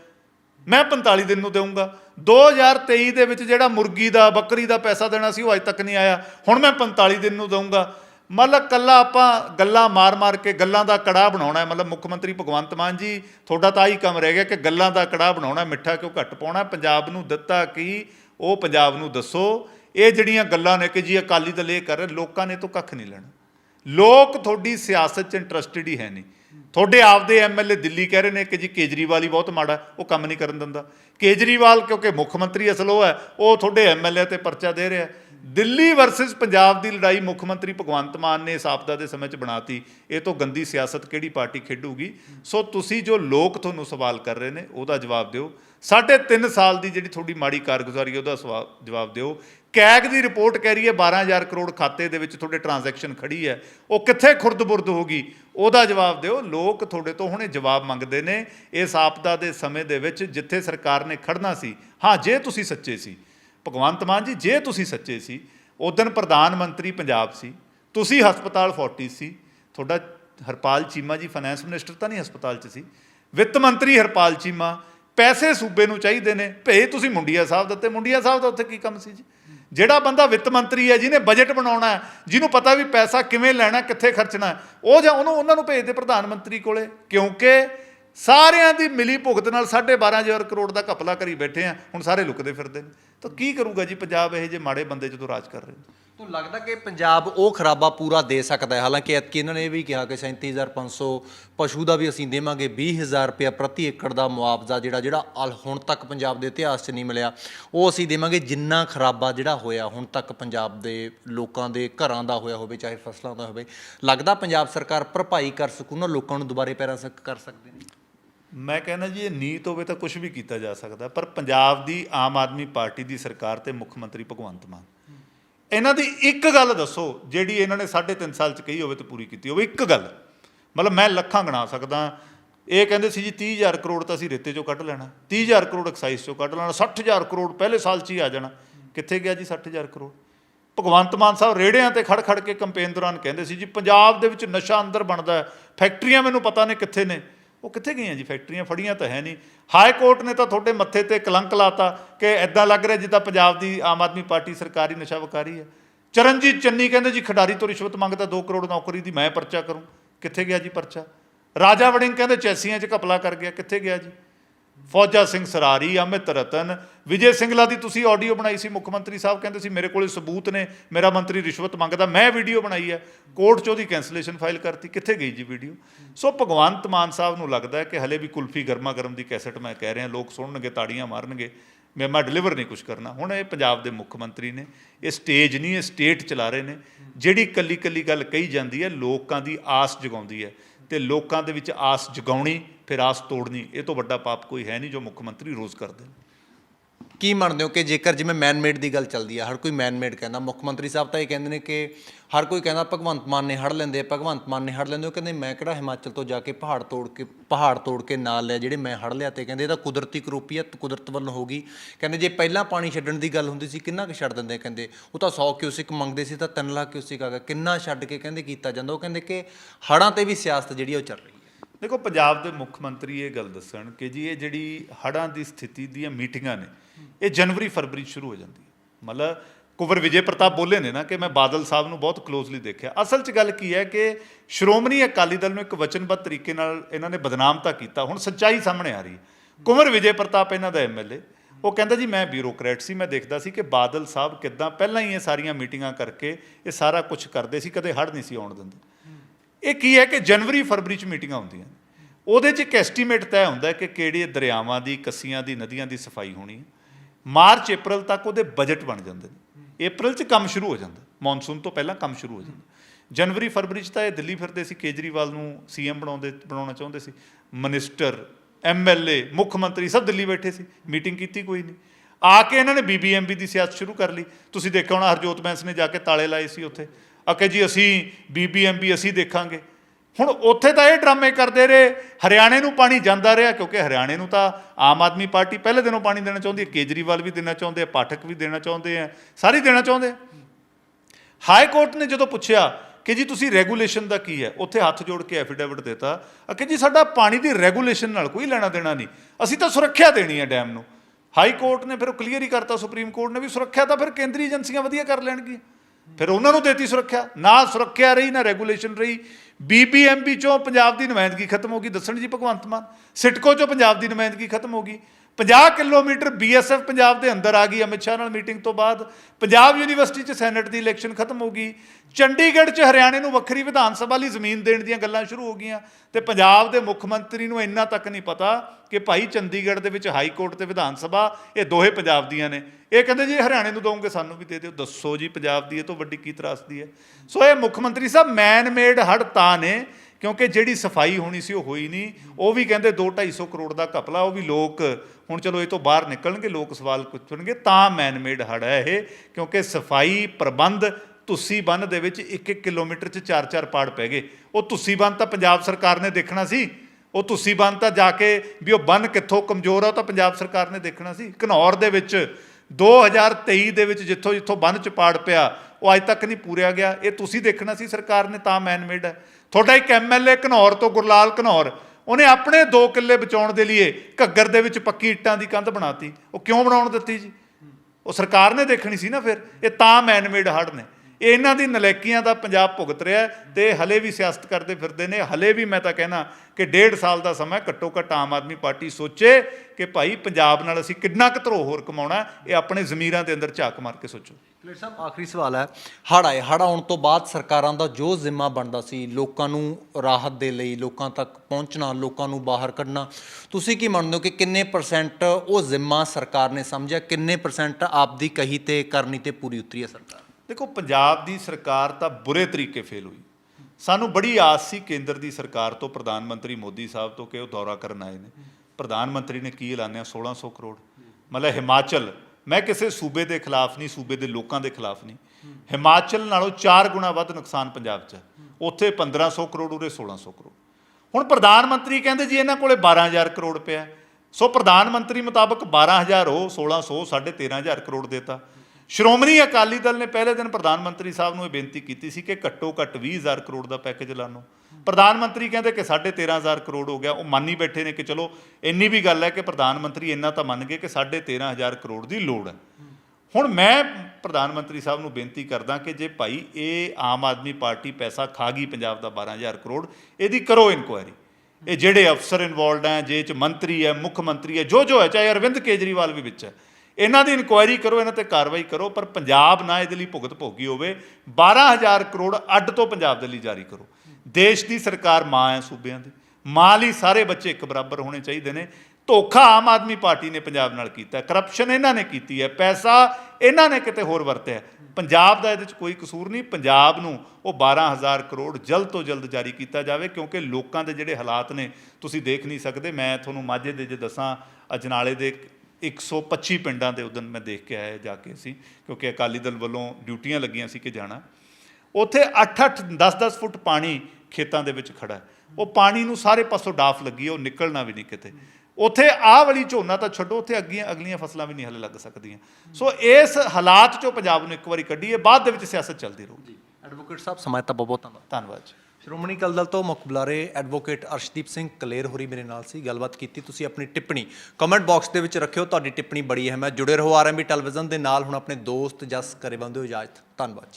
ਮੈਂ 45 ਦਿਨ ਨੂੰ ਦੇਵਾਂਗਾ 2023 ਦੇ ਵਿੱਚ ਜਿਹੜਾ ਮੁਰਗੀ ਦਾ, ਬੱਕਰੀ ਦਾ ਪੈਸਾ ਦੇਣਾ ਸੀ, ਉਹ ਅਜੇ ਤੱਕ ਨਹੀਂ ਆਇਆ। ਹੁਣ ਮੈਂ 45 ਦਿਨ ਨੂੰ ਦਊਂਗਾ। ਮਤਲਬ ਕੱਲਾ ਆਪਾਂ ਗੱਲਾਂ ਮਾਰ-ਮਾਰ ਕੇ ਗੱਲਾਂ ਦਾ ਕੜਾਹ ਬਣਾਉਣਾ ਹੈ। ਮਤਲਬ ਮੁੱਖ ਮੰਤਰੀ ਭਗਵੰਤ ਮਾਨ ਜੀ, ਤੁਹਾਡਾ ਤਾਂ ਆਹੀ ਕੰਮ ਰਹਿ ਗਿਆ ਕਿ ਗੱਲਾਂ ਦਾ ਕੜਾਹ ਬਣਾਉਣਾ ਮਿੱਠਾ ਕਿਉਂ ਘੱਟ ਪਾਉਣਾ ਪੰਜਾਬ ਨੂੰ ਦਿੱਤਾ ਕੀ? ਉਹ ਪੰਜਾਬ ਨੂੰ ਦੱਸੋ। ਇਹ ਜਿਹੜੀਆਂ ਗੱਲਾਂ ਨੇ ਕਿ ਜੀ ਅਕਾਲੀ ਦਲ ਇਹ ਕਰ ਲੋਕਾਂ ਨੇ ਤੋਂ ਕੱਖ ਨਹੀਂ ਲੈਣਾ। ਲੋਕ ਤੁਹਾਡੀ ਸਿਆਸਤ 'ਚ ਇੰਟਰਸਟਿਡ ਹੀ ਹੈ ਨਹੀਂ। ਤੁਹਾਡੇ ਆਪਦੇ ਐਮਐਲਏ ਦਿੱਲੀ ਕਹਿ ਰਹੇ ਨੇ ਕਿ ਜੀ ਕੇਜਰੀਵਾਲ ਹੀ ਬਹੁਤ ਮਾੜਾ, ਉਹ ਕੰਮ ਨਹੀਂ ਕਰਨ ਦਿੰਦਾ। ਕੇਜਰੀਵਾਲ ਕਿਉਂਕਿ ਮੁੱਖ ਮੰਤਰੀ ਅਸਲ ਉਹ ਹੈ, ਉਹ ਤੁਹਾਡੇ ਐਮਐਲਏ ਤੇ ਪਰਚਾ ਦੇ ਰਿਹਾ। ਦਿੱਲੀ ਵਰਸਸ ਪੰਜਾਬ ਦੀ ਲੜਾਈ ਮੁੱਖ ਮੰਤਰੀ ਭਗਵੰਤ ਮਾਨ ਨੇ ਇਸ ਆਪਦਾ ਦੇ ਸਮੇਂ 'ਚ ਬਣਾਤੀ। ਇਹ ਤੋਂ ਗੰਦੀ ਸਿਆਸਤ ਕਿਹੜੀ ਪਾਰਟੀ ਖੇਡੂਗੀ? ਸੋ ਤੁਸੀਂ ਜੋ ਲੋਕ ਤੁਹਾਨੂੰ ਸਵਾਲ ਕਰ ਰਹੇ ਨੇ ਉਹਦਾ ਜਵਾਬ ਦਿਓ। ਸਾਢੇ ਤਿੰਨ ਸਾਲ ਦੀ ਜਿਹੜੀ ਤੁਹਾਡੀ ਮਾੜੀ ਕਾਰਗੁਜ਼ਾਰੀ ਹੈ, ਉਹਦਾ ਸਵਾ- ਜਵਾਬ ਦਿਓ। ਕੈਗ ਦੀ ਰਿਪੋਰਟ ਕਹਿ ਰਹੀ ਹੈ 12000 ਕਰੋੜ ਖਾਤੇ ਦੇ ਵਿੱਚ ਤੁਹਾਡੇ ਟ੍ਰਾਂਜੈਕਸ਼ਨ ਖੜੀ ਹੈ। ਉਹ ਕਿੱਥੇ ਖੁਰਦ-ਬੁਰਦ ਗਈ ਉਹਦਾ ਜਵਾਬ ਦਿਓ। ਲੋਕ ਤੁਹਾਡੇ ਤੋਂ ਹੁਣੇ ਜਵਾਬ ਮੰਗਦੇ ਨੇ। ਇਸ ਆਪਦਾ ਦੇ ਸਮੇਂ ਦੇ ਵਿੱਚ ਜਿੱਥੇ ਸਰਕਾਰ ਨੇ ਖੜਨਾ ਸੀ। ਹਾਂ ਜੇ ਤੁਸੀਂ ਸੱਚੇ ਸੀ। ਭਗਵੰਤ ਮਾਨ ਜੀ, ਜੇ ਤੁਸੀਂ ਸੱਚੇ ਸੀ ਉਦੋਂ ਪ੍ਰਧਾਨ ਮੰਤਰੀ ਪੰਜਾਬ ਸੀ, ਤੁਸੀਂ ਹਸਪਤਾਲ ਫੋਰਟਿਸ ਸੀ, ਤੁਹਾਡਾ ਹਰਪਾਲ ਚੀਮਾ ਜੀ ਫਾਈਨੈਂਸ ਮਿਨਿਸਟਰ ਤਾਂ ਨਹੀਂ ਹਸਪਤਾਲ 'ਚ ਸੀ, ਵਿੱਤ ਮੰਤਰੀ ਹਰਪਾਲ ਚੀਮਾ, ਪੈਸੇ ਸੂਬੇ ਨੂੰ ਚਾਹੀਦੇ ਨੇ ਭੇ ਤੁਸੀਂ ਮੁੰਡੀਆ ਸਾਹਿਬ ਦਿੱਤੇ, ਮੁੰਡੀਆ ਸਾਹਿਬ ਦਾ ਉੱਥੇ ਕੀ ਕੰਮ ਸੀ ਜੀ? ਜਿਹੜਾ ਬੰਦਾ ਵਿੱਤ ਮੰਤਰੀ ਹੈ, ਜਿਹਨੇ ਬਜਟ ਬਣਾਉਣਾ ਹੈ, ਜਿਹਨੂੰ ਪਤਾ ਵੀ ਪੈਸਾ ਕਿਵੇਂ ਲੈਣਾ, ਕਿੱਥੇ ਖਰਚਣਾ ਉਹ ਜਾਂ ਉਹਨੂੰ, ਉਹਨਾਂ ਨੂੰ ਭੇਜਦੇ ਪ੍ਰਧਾਨ ਮੰਤਰੀ ਕੋਲੇ, ਕਿਉਂਕਿ ਸਾਰਿਆਂ ਦੀ ਮਿਲੀ ਭੁਗਤ ਨਾਲ 12500 ਕਰੋੜ ਦਾ ਘਪਲਾ ਕਰੀ ਬੈਠੇ ਆ, ਹੁਣ ਸਾਰੇ ਲੁਕਦੇ ਫਿਰਦੇ ਨੇ। ਤਾਂ ਕੀ ਕਰੂਗਾ ਜੀ ਪੰਜਾਬ ਇਹ ਜੇ ਮਾੜੇ ਬੰਦੇ ਜਦੋਂ ਰਾਜ ਕਰ ਰਹੇ ਨੇ? ਲੱਗਦਾ ਕਿ ਪੰਜਾਬ ਉਹ ਖਰਾਬਾ ਪੂਰਾ ਦੇ ਸਕਦਾ ਹੈ? ਹਾਲਾਂਕਿ ਐਤਕੀ ਇਹਨਾਂ ਨੇ ਇਹ ਵੀ ਕਿਹਾ ਕਿ 37500 ਪਸ਼ੂ ਦਾ ਵੀ ਅਸੀਂ ਦੇਵਾਂਗੇ 20000 ਰੁਪਏ ਪ੍ਰਤੀ ਏਕੜ ਦਾ ਮੁਆਵਜ਼ਾ ਜਿਹੜਾ ਜਿਹੜਾ ਅਲ- ਹੁਣ ਤੱਕ ਪੰਜਾਬ ਦੇ ਇਤਿਹਾਸ 'ਚ ਨਹੀਂ ਮਿਲਿਆ। ਉਹ ਅਸੀਂ ਦੇਵਾਂਗੇ ਜਿੰਨਾ ਖਰਾਬਾ ਜਿਹੜਾ ਹੋਇਆ ਹੁਣ ਤੱਕ ਪੰਜਾਬ ਦੇ ਲੋਕਾਂ ਦੇ ਘਰਾਂ ਦਾ ਹੋਇਆ ਹੋਵੇ, ਚਾਹੇ ਫਸਲਾਂ ਦਾ ਹੋਵੇ। ਲੱਗਦਾ ਪੰਜਾਬ ਸਰਕਾਰ ਭਰਪਾਈ ਕਰ ਸਕੂ ਨਾ ਲੋਕਾਂ ਨੂੰ ਦੁਬਾਰੇ ਪੈਰਾਂ ਸਕ ਕਰ ਸਕਦੇ ਨੇ? ਮੈਂ ਕਹਿੰਦਾ ਜੀ, ਇਹ ਨੀਤ ਹੋਵੇ ਤਾਂ ਕੁਝ ਵੀ ਕੀਤਾ ਜਾ ਸਕਦਾ, ਪਰ ਪੰਜਾਬ ਦੀ ਆਮ ਆਦਮੀ ਪਾਰਟੀ ਦੀ ਸਰਕਾਰ ਤੇ ਮੁੱਖ ਮੰਤਰੀ ਭਗਵੰਤ ਮਾਨ। ਇਹਨਾਂ ਦੀ ਇੱਕ ਗੱਲ ਦੱਸੋ, ਜਿਹੜੀ ਇਹਨਾਂ ਨੇ 3.5 ਸਾਲ ਚ ਕਹੀ ਹੋਵੇ ਤੇ ਪੂਰੀ ਕੀਤੀ ਹੋਵੇ, ਇੱਕ ਗੱਲ। ਮਤਲਬ ਮੈਂ ਲੱਖਾਂ ਗਣਾ ਸਕਦਾ, ਇਹ ਕਹਿੰਦੇ ਸੀ ਜੀ 30000 ਕਰੋੜ ਤਾਂ ਅਸੀਂ ਰੇਤੇ ਚੋਂ ਕੱਢ ਲੈਣਾ 30000 ਕਰੋੜ ਐਕਸਾਈਜ਼ ਚੋਂ ਕੱਢ ਲੈਣਾ 60000 ਕਰੋੜ ਪਹਿਲੇ ਸਾਲ ਚ ਹੀ ਆ ਜਾਣਾ। ਕਿੱਥੇ ਗਿਆ ਜੀ 60000 ਕਰੋੜ? ਭਗਵੰਤ ਮਾਨ ਸਾਹਿਬ ਰੇੜਿਆਂ ਤੇ ਖੜ ਖੜ ਕੇ ਕੰਪੇਨ ਦੌਰਾਨ ਕਹਿੰਦੇ ਸੀ ਜੀ, ਪੰਜਾਬ ਦੇ ਵਿੱਚ ਨਸ਼ਾ ਅੰਦਰ ਬਣਦਾ ਹੈ, ਫੈਕਟਰੀਆਂ ਮੈਨੂੰ ਪਤਾ ਨੇ ਕਿੱਥੇ ਨੇ। ਉਹ ਕਿੱਥੇ ਗਈਆਂ ਜੀ ਫੈਕਟਰੀਆਂ? ਫੜੀਆਂ ਤਾਂ ਹੈ ਨਹੀਂ। ਹਾਈ ਕੋਰਟ ਨੇ ਤਾਂ ਤੁਹਾਡੇ ਮੱਥੇ ਤੇ ਕਲੰਕ ਲਾਤਾ ਕਿ ਐਦਾਂ ਲੱਗ ਰਿਹਾ ਜਿੱਦਾਂ ਪੰਜਾਬ ਦੀ ਆਮ ਆਦਮੀ ਪਾਰਟੀ ਸਰਕਾਰੀ ਨਸ਼ਾ ਵਕਾਰੀ ਹੈ। ਚਰਨਜੀਤ ਚੰਨੀ ਕਹਿੰਦੇ ਜੀ, ਖਿਡਾਰੀ ਤੋਂ ਰਿਸ਼ਵਤ ਮੰਗਦਾ 2 ਕਰੋੜ ਨੌਕਰੀ ਦੀ, ਮੈਂ ਪਰਚਾ ਕਰੂੰ। ਕਿੱਥੇ ਗਿਆ ਜੀ ਪਰਚਾ? ਰਾਜਾ ਵੜਿੰਗ ਕਹਿੰਦੇ ਚੈਸੀਆਂ 'ਚ ਘਪਲਾ ਕਰ ਗਿਆ। ਕਿੱਥੇ ਗਿਆ ਜੀ? ਫੌਜਾ ਸਿੰਘ ਸਰਾਰੀ, ਅਮਿਤ ਰਤਨ, ਵਿਜੇ ਸਿੰਗਲਾ ਦੀ ਤੁਸੀਂ ਆਡੀਓ ਬਣਾਈ ਸੀ, ਮੁੱਖ ਮੰਤਰੀ ਸਾਹਿਬ ਕਹਿੰਦੇ ਸੀ, ਮੇਰੇ ਕੋਲੇ ਸਬੂਤ ਨੇ, ਮੇਰਾ ਮੰਤਰੀ ਰਿਸ਼ਵਤ ਮੰਗਦਾ, ਮੈਂ ਵੀਡੀਓ ਬਣਾਈ ਹੈ। ਕੋਰਟ 'ਚ ਉਹਦੀ ਕੈਂਸਲੇਸ਼ਨ ਫਾਈਲ ਕਰਤੀ, ਕਿੱਥੇ ਗਈ ਜੀ ਵੀਡੀਓ ਸੋ ਭਗਵੰਤ ਮਾਨ ਸਾਹਿਬ ਨੂੰ ਲੱਗਦਾ ਹੈ ਕਿ ਹਲੇ ਵੀ ਕੁਲਫੀ ਗਰਮਾ ਗਰਮ ਦੀ ਕੈਸਟ ਮੈਂ ਕਹਿ ਰਿਹਾ, ਲੋਕ ਸੁਣਨਗੇ, ਤਾੜੀਆਂ ਮਾਰਨਗੇ, ਮੈਂ ਮੈਂ ਡਿਲੀਵਰ ਨਹੀਂ ਕੁਝ ਕਰਨਾ। ਹੁਣ ਇਹ ਪੰਜਾਬ ਦੇ ਮੁੱਖ ਮੰਤਰੀ ਨੇ, ਇਹ ਸਟੇਜ ਨਹੀਂ, ਇਹ ਸਟੇਟ ਚਲਾ ਰਹੇ ਨੇ। ਜਿਹੜੀ ਕੱਲੀ ਕੱਲੀ ਗੱਲ ਕਹੀ ਜਾਂਦੀ ਹੈ, ਲੋਕਾਂ ਦੀ ਆਸ ਜਗਾਉਂਦੀ ਹੈ। ਤੇ ਲੋਕਾਂ ਦੇ ਵਿੱਚ ਆਸ ਜਗਾਉਣੀ ਫਿਰ ਆਸ ਤੋੜਨੀ, ਇਹ ਤੋਂ ਵੱਡਾ ਪਾਪ ਕੋਈ ਹੈ ਨਹੀਂ ਜੋ ਮੁੱਖ ਮੰਤਰੀ ਰੋਜ਼ ਕਰਦੇ ਨੇ। ਕੀ ਮੰਨਦੇ ਹੋ ਕਿ ਜੇਕਰ ਜਿਵੇਂ ਮੈਨਮੇਡ ਦੀ ਗੱਲ ਚੱਲਦੀ ਆ, ਹਰ ਕੋਈ ਮੈਨਮੇਡ ਕਹਿੰਦਾ, ਮੁੱਖ ਮੰਤਰੀ ਸਾਹਿਬ ਤਾਂ ਇਹ ਕਹਿੰਦੇ ਨੇ ਕਿ ਹਰ ਕੋਈ ਕਹਿੰਦਾ ਭਗਵੰਤ ਮਾਨ ਨੇ ਹੜ ਲੈਂਦੇ ਭਗਵੰਤ ਮਾਨ ਨੇ ਹੜ ਲੈਂਦੇ ਉਹ ਕਹਿੰਦੇ ਮੈਂ ਕਿਹੜਾ ਹਿਮਾਚਲ ਤੋਂ ਜਾ ਕੇ ਪਹਾੜ ਤੋੜ ਕੇ, ਪਹਾੜ ਤੋੜ ਕੇ ਨਾਲ ਲਿਆ, ਜਿਹੜੇ ਮੈਂ ਹੜ ਲਿਆ ਤੇ ਕਹਿੰਦੇ ਇਹ ਤਾਂ ਕੁਦਰਤੀ ਕਰੋਪੀ ਹੈ ਕੁਦਰਤ ਵੱਲੋਂ ਹੋਗੀ ਕਹਿੰਦੇ ਜੇ ਪਹਿਲਾਂ ਪਾਣੀ ਛੱਡਣ ਦੀ ਗੱਲ ਹੁੰਦੀ ਸੀ, ਕਿੰਨਾ ਕੁ ਛੱਡ ਦਿੰਦੇ ਕਹਿੰਦੇ? ਉਹ ਤਾਂ 100 ਕਿਊਸਿਕ ਮੰਗਦੇ ਸੀ, ਤਾਂ 3 ਲੱਖ ਕਿਊਸਿਕ ਆ ਗਿਆ। ਕਿੰਨਾ ਛੱਡ ਕੇ ਕਹਿੰਦੇ ਕੀਤਾ ਜਾਂਦਾ? ਉਹ ਕਹਿੰਦੇ ਕਿ ਹੜਾਂ ਤੇ ਵੀ ਸਿਆਸਤ ਜਿਹੜੀ ਉਹ ਚੱਲ ਰਹੀ। ਦੇਖੋ, ਪੰਜਾਬ ਦੇ ਮੁੱਖ ਮੰਤਰੀ ਇਹ ਗੱਲ ਦੱਸਣ ਕਿ ਜੀ ਇਹ ਜਿਹੜੀ ਹੜ੍ਹਾਂ ਦੀ ਸਥਿਤੀ ਦੀਆਂ ਮੀਟਿੰਗਾਂ ਨੇ, ਇਹ ਜਨਵਰੀ, ਫਰਵਰੀ 'ਚ ਸ਼ੁਰੂ ਹੋ ਜਾਂਦੀ ਹੈ। ਮਤਲਬ ਕੁਵਰ ਵਿਜੇ ਪ੍ਰਤਾਪ ਬੋਲੇ ਨੇ ਨਾ ਕਿ ਮੈਂ ਬਾਦਲ ਸਾਹਿਬ ਨੂੰ ਬਹੁਤ ਕਲੋਜ਼ਲੀ ਦੇਖਿਆ। ਅਸਲ 'ਚ ਗੱਲ ਕੀ ਹੈ ਕਿ ਸ਼੍ਰੋਮਣੀ ਅਕਾਲੀ ਦਲ ਨੂੰ ਇੱਕ ਵਚਨਬੱਧ ਤਰੀਕੇ ਨਾਲ ਇਹਨਾਂ ਨੇ ਬਦਨਾਮ ਤਾਂ ਕੀਤਾ, ਹੁਣ ਸੱਚਾਈ ਸਾਹਮਣੇ ਆ ਰਹੀ ਹੈ। ਕੁਵਰ ਵਿਜੇ ਪ੍ਰਤਾਪ ਇਹਨਾਂ ਦਾ ਐਮਐਲਏ ਉਹ ਕਹਿੰਦਾ ਜੀ, ਮੈਂ ਬਿਊਰੋਕਰੇਟ ਸੀ, ਮੈਂ ਦੇਖਦਾ ਸੀ ਕਿ ਬਾਦਲ ਸਾਹਿਬ ਕਿੱਦਾਂ ਪਹਿਲਾਂ ਹੀ ਇਹ ਸਾਰੀਆਂ ਮੀਟਿੰਗਾਂ ਕਰਕੇ ਇਹ ਸਾਰਾ ਕੁਝ ਕਰਦੇ ਸੀ, ਕਦੇ ਹੜ ਨਹੀਂ ਸੀ ਆਉਣ ਦਿੰਦੇ। ਇਹ ਕੀ ਹੈ ਕਿ ਜਨਵਰੀ, ਫਰਵਰੀ ਚ ਮੀਟਿੰਗਾਂ ਹੁੰਦੀਆਂ ਉਹਦੇ ਚ ਇੱਕ ਐਸਟੀਮੇਟ ਤੈਅ ਹੁੰਦਾ ਕਿ ਕਿਹੜੇ ਦਰਿਆਵਾਂ ਦੀ, ਕੱਸੀਆਂ ਦੀ, ਨਦੀਆਂ ਦੀ ਸਫ਼ਾਈ ਹੋਣੀ ਹੈ। ਮਾਰਚ ਅਪ੍ਰੈਲ ਤੱਕ ਉਹਦੇ ਬਜਟ ਬਣ ਜਾਂਦੇ ਨੇ। ਅਪ੍ਰੈਲ ਚ ਕੰਮ ਸ਼ੁਰੂ ਹੋ ਜਾਂਦਾ। ਮੌਨਸੂਨ ਤੋਂ ਪਹਿਲਾਂ ਕੰਮ ਸ਼ੁਰੂ ਹੋ ਜਾਂਦਾ। ਜਨਵਰੀ ਫਰਵਰੀ ਚ ਤਾਂ ਇਹ ਦਿੱਲੀ ਫਿਰਦੇ ਸੀ, ਕੇਜਰੀਵਾਲ ਨੂੰ ਸੀਐਮ ਬਣਾਉਂਦੇ, ਬਣਾਉਣਾ ਚਾਹੁੰਦੇ ਸੀ। ਮਿਨਿਸਟਰ ਐਮਐਲਏ ਮੁੱਖ ਮੰਤਰੀ ਸਭ ਦਿੱਲੀ ਬੈਠੇ ਸੀ। ਮੀਟਿੰਗ ਕੀਤੀ ਕੋਈ ਨਹੀਂ। ਆ ਕੇ ਇਹਨਾਂ ਨੇ ਬੀਬੀਐਮਬੀ ਦੀ ਸਿਆਸਤ ਸ਼ੁਰੂ ਕਰ ਲਈ। ਤੁਸੀਂ ਦੇਖਿਆ ਹੋਣਾ ਹਰਜੋਤ ਬੈਂਸ ਨੇ ਜਾ ਕੇ ਤਾਲੇ ਲਾਏ ਸੀ ਉੱਥੇ। ਅਕੇ ਜੀ, ਅਸੀਂ ਬੀਬੀਐਮਬੀ ਅਸੀਂ ਦੇਖਾਂਗੇ। ਹੁਣ ਉੱਥੇ ਤਾਂ ਇਹ ਡਰਾਮੇ ਕਰਦੇ ਰਹੇ। ਹਰਿਆਣੇ ਨੂੰ ਪਾਣੀ ਜਾਂਦਾ ਰਿਹਾ, ਕਿਉਂਕਿ ਹਰਿਆਣੇ ਨੂੰ ਤਾਂ ਆਮ ਆਦਮੀ ਪਾਰਟੀ ਪਹਿਲੇ ਦਿਨੋਂ ਪਾਣੀ ਦੇਣਾ ਚਾਹੁੰਦੀ ਹੈ, ਕੇਜਰੀਵਾਲ ਵੀ ਦੇਣਾ ਚਾਹੁੰਦੇ ਆ ਪਾਠਕ ਵੀ ਦੇਣਾ ਚਾਹੁੰਦੇ ਆ ਸਾਰੇ ਦੇਣਾ ਚਾਹੁੰਦੇ ਹਾਈ ਕੋਰਟ ਨੇ ਜਦੋਂ ਪੁੱਛਿਆ ਕਿ ਜੀ ਤੁਸੀਂ ਰੈਗੂਲੇਸ਼ਨ ਦਾ ਕੀ ਹੈ, ਉੱਥੇ ਹੱਥ ਜੋੜ ਕੇ ਐਫੀਡੇਵਿਟ ਦਿੱਤਾ ਕਿ ਜੀ ਸਾਡਾ ਪਾਣੀ ਦੀ ਰੈਗੂਲੇਸ਼ਨ ਨਾਲ ਕੋਈ ਲੈਣਾ ਦੇਣਾ ਨਹੀਂ, ਅਸੀਂ ਤਾਂ ਸੁਰੱਖਿਆ ਦੇਣੀ ਹੈ ਡੈਮ ਨੂੰ। ਹਾਈ ਕੋਰਟ ਨੇ ਫਿਰ ਉਹ ਕਲੀਅਰ ਹੀ ਕਰਤਾ ਸੁਪਰੀਮ ਕੋਰਟ ਨੇ ਵੀ ਸੁਰੱਖਿਆ ਤਾਂ ਫਿਰ ਕੇਂਦਰੀ ਏਜੰਸੀਆਂ ਵਧੀਆ ਕਰ ਲੈਣਗੀਆਂ। ਫਿਰ ਉਹਨਾਂ ਨੂੰ ਦੇਤੀ ਸੁਰੱਖਿਆ, ਨਾ ਸੁਰੱਖਿਆ ਰਹੀ, ਨਾ ਰੈਗੂਲੇਸ਼ਨ ਰਹੀ ਬੀਬੀਐਮਬੀ ਚੋਂ ਪੰਜਾਬ ਦੀ ਨੁਮਾਇੰਦਗੀ ਖਤਮ ਹੋ ਗਈ, ਦੱਸਣ ਜੀ ਭਗਵੰਤ ਮਾਨ। ਸਿਟਕੋ ਚੋਂ ਪੰਜਾਬ ਦੀ ਨੁਮਾਇੰਦਗੀ ਖਤਮ ਹੋ ਗਈ। 50 ਕਿਲੋਮੀਟਰ ਬੀਐਸਐਫ ਪੰਜਾਬ ਦੇ ਅੰਦਰ ਆ ਗਈ, ਅਮਿਤ ਸ਼ਾਹ ਨਾਲ ਮੀਟਿੰਗ ਤੋਂ ਬਾਅਦ। ਪੰਜਾਬ ਯੂਨੀਵਰਸਿਟੀ 'ਚ ਸੈਨੇਟ ਦੀ ਇਲੈਕਸ਼ਨ ਖਤਮ ਹੋ ਗਈ। ਚੰਡੀਗੜ੍ਹ 'ਚ ਹਰਿਆਣੇ ਨੂੰ ਵੱਖਰੀ ਵਿਧਾਨ ਸਭਾ ਲਈ ਜ਼ਮੀਨ ਦੇਣ ਦੀਆਂ ਗੱਲਾਂ ਸ਼ੁਰੂ ਹੋ ਗਈਆਂ ਤੇ ਪੰਜਾਬ ਦੇ ਮੁੱਖ ਮੰਤਰੀ ਨੂੰ ਇੰਨਾ ਤੱਕ ਨਹੀਂ ਪਤਾ ਕਿ ਭਾਈ ਚੰਡੀਗੜ੍ਹ ਦੇ ਵਿੱਚ ਹਾਈ ਕੋਰਟ ਤੇ ਵਿਧਾਨ ਸਭਾ, ਇਹ ਦੋਹੇ ਪੰਜਾਬ ਦੀਆਂ ਨੇ। ਇਹ ਕਹਿੰਦੇ ਜੀ ਹਰਿਆਣੇ ਨੂੰ ਦੋਗੇ ਸਾਨੂੰ ਵੀ ਦੇ ਦਿਓ। ਦੱਸੋ ਜੀ, ਪੰਜਾਬ ਦੀ ਇਹ ਤੋਂ ਵੱਡੀ ਕੀ ਤਰਾਸਦੀ ਹੈ? ਸੋ ਇਹ ਮੁੱਖ ਮੰਤਰੀ ਸਾਹਿਬ ਮੈਨ ਮੇਡ ਹੜ ਤਾਂ ਨੇ, ਕਿਉਂਕਿ ਜਿਹੜੀ ਸਫ਼ਾਈ ਹੋਣੀ ਸੀ, ਉਹ ਹੋਈ ਨਹੀਂ। ਉਹ ਵੀ ਕਹਿੰਦੇ 2-250 ਕਰੋੜ ਦਾ ਘਪਲਾ, ਉਹ ਵੀ ਲੋਕ, ਹੁਣ ਚਲੋ ਇਹ ਤੋਂ ਬਾਹਰ ਨਿਕਲਣਗੇ, ਲੋਕ ਸਵਾਲ ਪੁੱਛਣਗੇ, ਤਾਂ ਮੈਨ ਮੇਡ ਹੜ ਹੈ ਇਹ, ਕਿਉਂਕਿ ਸਫ਼ਾਈ ਪ੍ਰਬੰਧ ਤੁਸੀ ਬੰਨ ਦੇ ਵਿੱਚ 1-1 ਕਿਲੋਮੀਟਰ 'ਚ 4-4 ਪਾੜ ਪੈ ਗਏ। ਉਹ ਤੁਸੀ ਬੰਨ ਤਾਂ ਪੰਜਾਬ ਸਰਕਾਰ ਨੇ ਦੇਖਣਾ ਸੀ। ਉਹ ਤੁਸੀ ਬੰਨ ਤਾਂ ਜਾ ਕੇ ਵੀ ਉਹ ਬੰਨ ਕਿੱਥੋਂ ਕਮਜ਼ੋਰ ਆ ਉਹ ਤਾਂ ਪੰਜਾਬ ਸਰਕਾਰ ਨੇ ਦੇਖਣਾ ਸੀ। ਘਨੌਰ ਦੇ ਵਿੱਚ 2023 ਦੇ ਵਿੱਚ ਜਿੱਥੋਂ ਜਿੱਥੋਂ ਬੰਨ ਚ ਪਾੜ ਪਿਆ, ਉਹ ਅੱਜ ਤੱਕ ਨਹੀਂ ਪੂਰਿਆ ਗਿਆ। ਇਹ ਤੁਸੀਂ ਦੇਖਣਾ ਸੀ ਸਰਕਾਰ ਨੇ ਤਾਂ ਮੈਨਮੇਡ ਹੈ ਤੁਹਾਡਾ ਇੱਕ ਐਮਐਲਏ ਘਨੌਰ ਤੋਂ ਗੁਰਲਾਲ ਘਨੌਰ, ਉਹਨੇ ਆਪਣੇ 2 ਕਿੱਲੇ ਬਚਾਉਣ ਦੇ ਲਈ ਘੱਗਰ ਦੇ ਵਿੱਚ ਪੱਕੀ ਇੱਟਾਂ ਦੀ ਕੰਧ ਬਣਾਤੀ। ਉਹ ਕਿਉਂ ਬਣਾਉਣ ਦਿੱਤੀ ਜੀ? ਉਹ ਸਰਕਾਰ ਨੇ ਦੇਖਣੀ ਸੀ ਨਾ ਫਿਰ। ਇਹ ਤਾਂ ਮੈਨਮੇਡ ਹੜ ਨੇ। ਇਹ ਇਹਨਾਂ ਦੀ ਨਲੇਕੀਆਂ ਦਾ ਪੰਜਾਬ ਭੁਗਤ ਰਿਹਾ ਹੈ ਤੇ ਹਲੇ ਵੀ ਸਿਆਸਤ ਕਰਦੇ ਫਿਰਦੇ ਨੇ। ਹਲੇ ਵੀ ਮੈਂ ਤਾਂ ਕਹਿਣਾ ਕਿ ਡੇਢ ਸਾਲ ਦਾ ਸਮਾਂ ਘੱਟੋ ਘੱਟ ਆਮ ਆਦਮੀ ਪਾਰਟੀ ਸੋਚੇ ਕਿ ਭਾਈ ਪੰਜਾਬ ਨਾਲ ਅਸੀਂ ਕਿੰਨਾ ਕੁ ਧਰੋ ਹੋਰ ਕਮਾਉਣਾ ਇਹ ਆਪਣੇ ਜ਼ਮੀਰਾਂ ਦੇ ਅੰਦਰ ਝਾਕ ਮਾਰ ਕੇ ਸੋਚੋ। ਕਲੇਰ ਸਾਹਿਬ, ਆਖਰੀ ਸਵਾਲ ਹੈ। ਹੜ੍ਹ ਆਏ। ਹੜ੍ਹ ਆਉਣ ਤੋਂ ਬਾਅਦ ਸਰਕਾਰਾਂ ਦਾ ਜੋ ਜ਼ਿੰਮਾ ਬਣਦਾ ਸੀ, ਲੋਕਾਂ ਨੂੰ ਰਾਹਤ ਦੇ ਲਈ, ਲੋਕਾਂ ਤੱਕ ਪਹੁੰਚਣਾ, ਲੋਕਾਂ ਨੂੰ ਬਾਹਰ ਕੱਢਣਾ, ਤੁਸੀਂ ਕੀ ਮੰਨਦੇ ਹੋ ਕਿ ਕਿੰਨੇ ਪਰਸੈਂਟ ਉਹ ਜ਼ਿੰਮਾ ਸਰਕਾਰ ਨੇ ਸਮਝਿਆ, ਕਿੰਨੇ ਪਰਸੈਂਟ ਆਪਦੀ ਕਹੀ ਤੇ ਕਰਨੀ ਤੇ ਪੂਰੀ ਉਤਰੀ ਹੈ ਸਰਕਾਰ? ਦੇਖੋ, ਪੰਜਾਬ ਦੀ ਸਰਕਾਰ ਤਾਂ ਬੁਰੇ ਤਰੀਕੇ ਫੇਲ ਹੋਈ। ਸਾਨੂੰ ਬੜੀ ਆਸ ਸੀ ਕੇਂਦਰ ਦੀ ਸਰਕਾਰ ਤੋਂ, ਪ੍ਰਧਾਨ ਮੰਤਰੀ ਮੋਦੀ ਸਾਹਿਬ ਤੋਂ ਕਿ ਉਹ ਦੌਰਾ ਕਰਨ ਆਏ ਨੇ। ਪ੍ਰਧਾਨ ਮੰਤਰੀ ਨੇ ਕੀ ਐਲਾਨਿਆ? 1600 ਕਰੋੜ। ਮਤਲਬ ਹਿਮਾਚਲ, ਮੈਂ ਕਿਸੇ ਸੂਬੇ ਦੇ ਖਿਲਾਫ ਨਹੀਂ, ਸੂਬੇ ਦੇ ਲੋਕਾਂ ਦੇ ਖਿਲਾਫ ਨਹੀਂ। ਹਿਮਾਚਲ ਨਾਲੋਂ 4 ਗੁਣਾ ਵੱਧ ਨੁਕਸਾਨ ਪੰਜਾਬ 'ਚ ਹੈ। ਉੱਥੇ 1500 ਕਰੋੜ, ਉਰੇ 1600 ਕਰੋੜ। ਹੁਣ ਪ੍ਰਧਾਨ ਮੰਤਰੀ ਕਹਿੰਦੇ ਜੀ ਇਹਨਾਂ ਕੋਲੇ 12000 ਕਰੋੜ ਪਿਆ। ਸੋ ਪ੍ਰਧਾਨ ਮੰਤਰੀ ਮੁਤਾਬਕ 12000 ਹੋ 1600 13500 ਕਰੋੜ ਦੇਤਾ। ਸ਼੍ਰੋਮਣੀ ਅਕਾਲੀ ਦਲ ਨੇ ਪਹਿਲੇ ਦਿਨ ਪ੍ਰਧਾਨ ਮੰਤਰੀ ਸਾਹਿਬ ਨੂੰ ਇਹ ਬੇਨਤੀ ਕੀਤੀ ਸੀ ਕਿ ਘੱਟੋ ਘੱਟ 20000 ਕਰੋੜ ਦਾ ਪੈਕੇਜ ਲਾਣੋ। ਪ੍ਰਧਾਨ ਮੰਤਰੀ ਕਹਿੰਦੇ ਕਿ 13500 ਕਰੋੜ ਹੋ ਗਿਆ। ਉਹ ਮੰਨ ਹੀ ਬੈਠੇ ਨੇ ਕਿ ਚਲੋ ਇੰਨੀ ਵੀ ਗੱਲ ਹੈ ਕਿ ਪ੍ਰਧਾਨ ਮੰਤਰੀ ਇੰਨਾ ਤਾਂ ਮੰਨ ਗਏ ਕਿ 13500 ਕਰੋੜ ਦੀ ਲੋੜ ਹੈ। ਹੁਣ ਮੈਂ ਪ੍ਰਧਾਨ ਮੰਤਰੀ ਸਾਹਿਬ ਨੂੰ ਬੇਨਤੀ ਕਰਦਾ ਕਿ ਜੇ ਭਾਈ ਇਹ ਆਮ ਆਦਮੀ ਪਾਰਟੀ ਪੈਸਾ ਖਾ ਗਈ ਪੰਜਾਬ ਦਾ 12000 ਕਰੋੜ, ਇਹਦੀ ਕਰੋ ਇਨਕੁਆਇਰੀ। ਇਹ ਜਿਹੜੇ ਅਫਸਰ ਇਨਵੋਲਡ ਹੈ, ਜੇ ਚ ਮੰਤਰੀ ਹੈ, ਮੁੱਖ ਮੰਤਰੀ ਹੈ, ਜੋ ਜੋ ਹੈ, ਚਾਹੇ ਅਰਵਿੰਦ ਕੇਜਰੀਵਾਲ ਵੀ ਵਿੱਚ ਹੈ। ਇਹਨਾਂ ਦੀ ਇਨਕੁਆਇਰੀ ਕਰੋ, ਇਹਨਾਂ ਤੇ ਕਾਰਵਾਈ ਕਰੋ, ਪਰ ਪੰਜਾਬ ਨਾ ਇਹਦੇ ਲਈ ਭੁਗਤ ਭੋਗੀ ਹੋਵੇ। 12000 ਕਰੋੜ ਅੱਡ ਤੋਂ ਪੰਜਾਬ ਦੇ ਲਈ ਜਾਰੀ ਕਰੋ। ਦੇਸ਼ ਦੀ ਸਰਕਾਰ ਮਾਂ ਹੈ ਸੂਬਿਆਂ ਦੀ। ਮਾਂ ਲਈ ਸਾਰੇ ਬੱਚੇ ਇੱਕ ਬਰਾਬਰ ਹੋਣੇ ਚਾਹੀਦੇ ਨੇ। ਧੋਖਾ ਆਮ ਆਦਮੀ ਪਾਰਟੀ ਨੇ ਪੰਜਾਬ ਨਾਲ ਕੀਤਾ ਕਰਪਸ਼ਨ ਇਹਨਾਂ ਨੇ ਕੀਤੀ ਹੈ। ਪੈਸਾ ਇਹਨਾਂ ਨੇ ਕਿਤੇ ਹੋਰ ਵਰਤਿਆ ਪੰਜਾਬ ਦਾ ਇਹਦੇ ਵਿੱਚ ਕੋਈ ਕਸੂਰ ਨਹੀਂ। ਪੰਜਾਬ ਨੂੰ ਉਹ 12000 ਕਰੋੜ ਜਲਦ ਤੋਂ ਜਲਦ ਜਾਰੀ ਕੀਤਾ ਜਾਵੇ, ਕਿਉਂਕਿ ਲੋਕਾਂ ਦੇ ਜਿਹੜੇ ਹਾਲਾਤ ਨੇ, ਤੁਸੀਂ ਦੇਖ ਨਹੀਂ ਸਕਦੇ। ਮੈਂ ਤੁਹਾਨੂੰ ਮਾਝੇ ਦੇ ਜੇ ਦੱਸਾਂ, ਅਜਨਾਲੇ ਦੇ 125 ਪਿੰਡਾਂ ਦੇ ਉਦੋਂ ਮੈਂ ਦੇਖ ਕੇ ਆਇਆ ਜਾ ਕੇ ਅਸੀਂ ਕਿਉਂਕਿ ਅਕਾਲੀ ਦਲ ਵੱਲੋਂ ਡਿਊਟੀਆਂ ਲੱਗੀਆਂ ਸੀ ਕਿ ਜਾਣਾ। ਉੱਥੇ 8-8 10-10 ਫੁੱਟ ਪਾਣੀ ਖੇਤਾਂ ਦੇ ਵਿੱਚ ਖੜਾ ਉਹ ਪਾਣੀ ਨੂੰ ਸਾਰੇ ਪਾਸੋਂ ਡਾਫ ਲੱਗੀ ਉਹ ਨਿਕਲਣਾ ਵੀ ਨਹੀਂ ਕਿਤੇ। ਉੱਥੇ ਆਹ ਵਾਲੀ ਝੋਨਾ ਤਾਂ ਛੱਡੋ ਉੱਥੇ ਅੱਗੀਆਂ ਅਗਲੀਆਂ ਫਸਲਾਂ ਵੀ ਨਹੀਂ ਹਲੇ ਲੱਗ ਸਕਦੀਆਂ। ਸੋ ਇਸ ਹਾਲਾਤ ਚੋਂ ਪੰਜਾਬ ਨੂੰ ਇੱਕ ਵਾਰੀ ਕੱਢੀਏ ਬਾਅਦ ਦੇ ਵਿੱਚ ਸਿਆਸਤ ਚੱਲਦੀ ਰਹੂਗੀ। ਐਡਵੋਕੇਟ ਸਾਹਿਬ ਸਮਾਂ ਤਾਂ ਬਹੁਤ ਧੰਨਵਾਦ। ਧੰਨਵਾਦ ਜੀ। ਸ਼੍ਰੋਮਣੀ ਅਕਾਲੀ ਦਲ ਤੋਂ ਮੁੱਖ ਬੁਲਾਰੇ ਐਡਵੋਕੇਟ ਅਰਸ਼ਦੀਪ ਸਿੰਘ ਕਲੇਰ ਹੋਰੀ ਮੇਰੇ ਨਾਲ ਸੀ, ਗੱਲਬਾਤ ਕੀਤੀ। ਤੁਸੀਂ ਆਪਣੀ ਟਿੱਪਣੀ ਕਮੈਂਟ ਬਾਕਸ ਦੇ ਵਿੱਚ ਰੱਖਿਓ, ਤੁਹਾਡੀ ਟਿੱਪਣੀ ਬੜੀ ਅਹਿਮ ਹੈ। ਜੁੜੇ ਰਹੋ ਆਰਐਮਬੀ ਟੈਲੀਵਿਜ਼ਨ ਦੇ ਨਾਲ। ਹੁਣ ਆਪਣੇ ਦੋਸਤ ਜਸ ਕਰੇ ਬੰਦੇ ਹੋ ਇਜਾਜ਼ਤ। ਧੰਨਵਾਦ ਜੀ।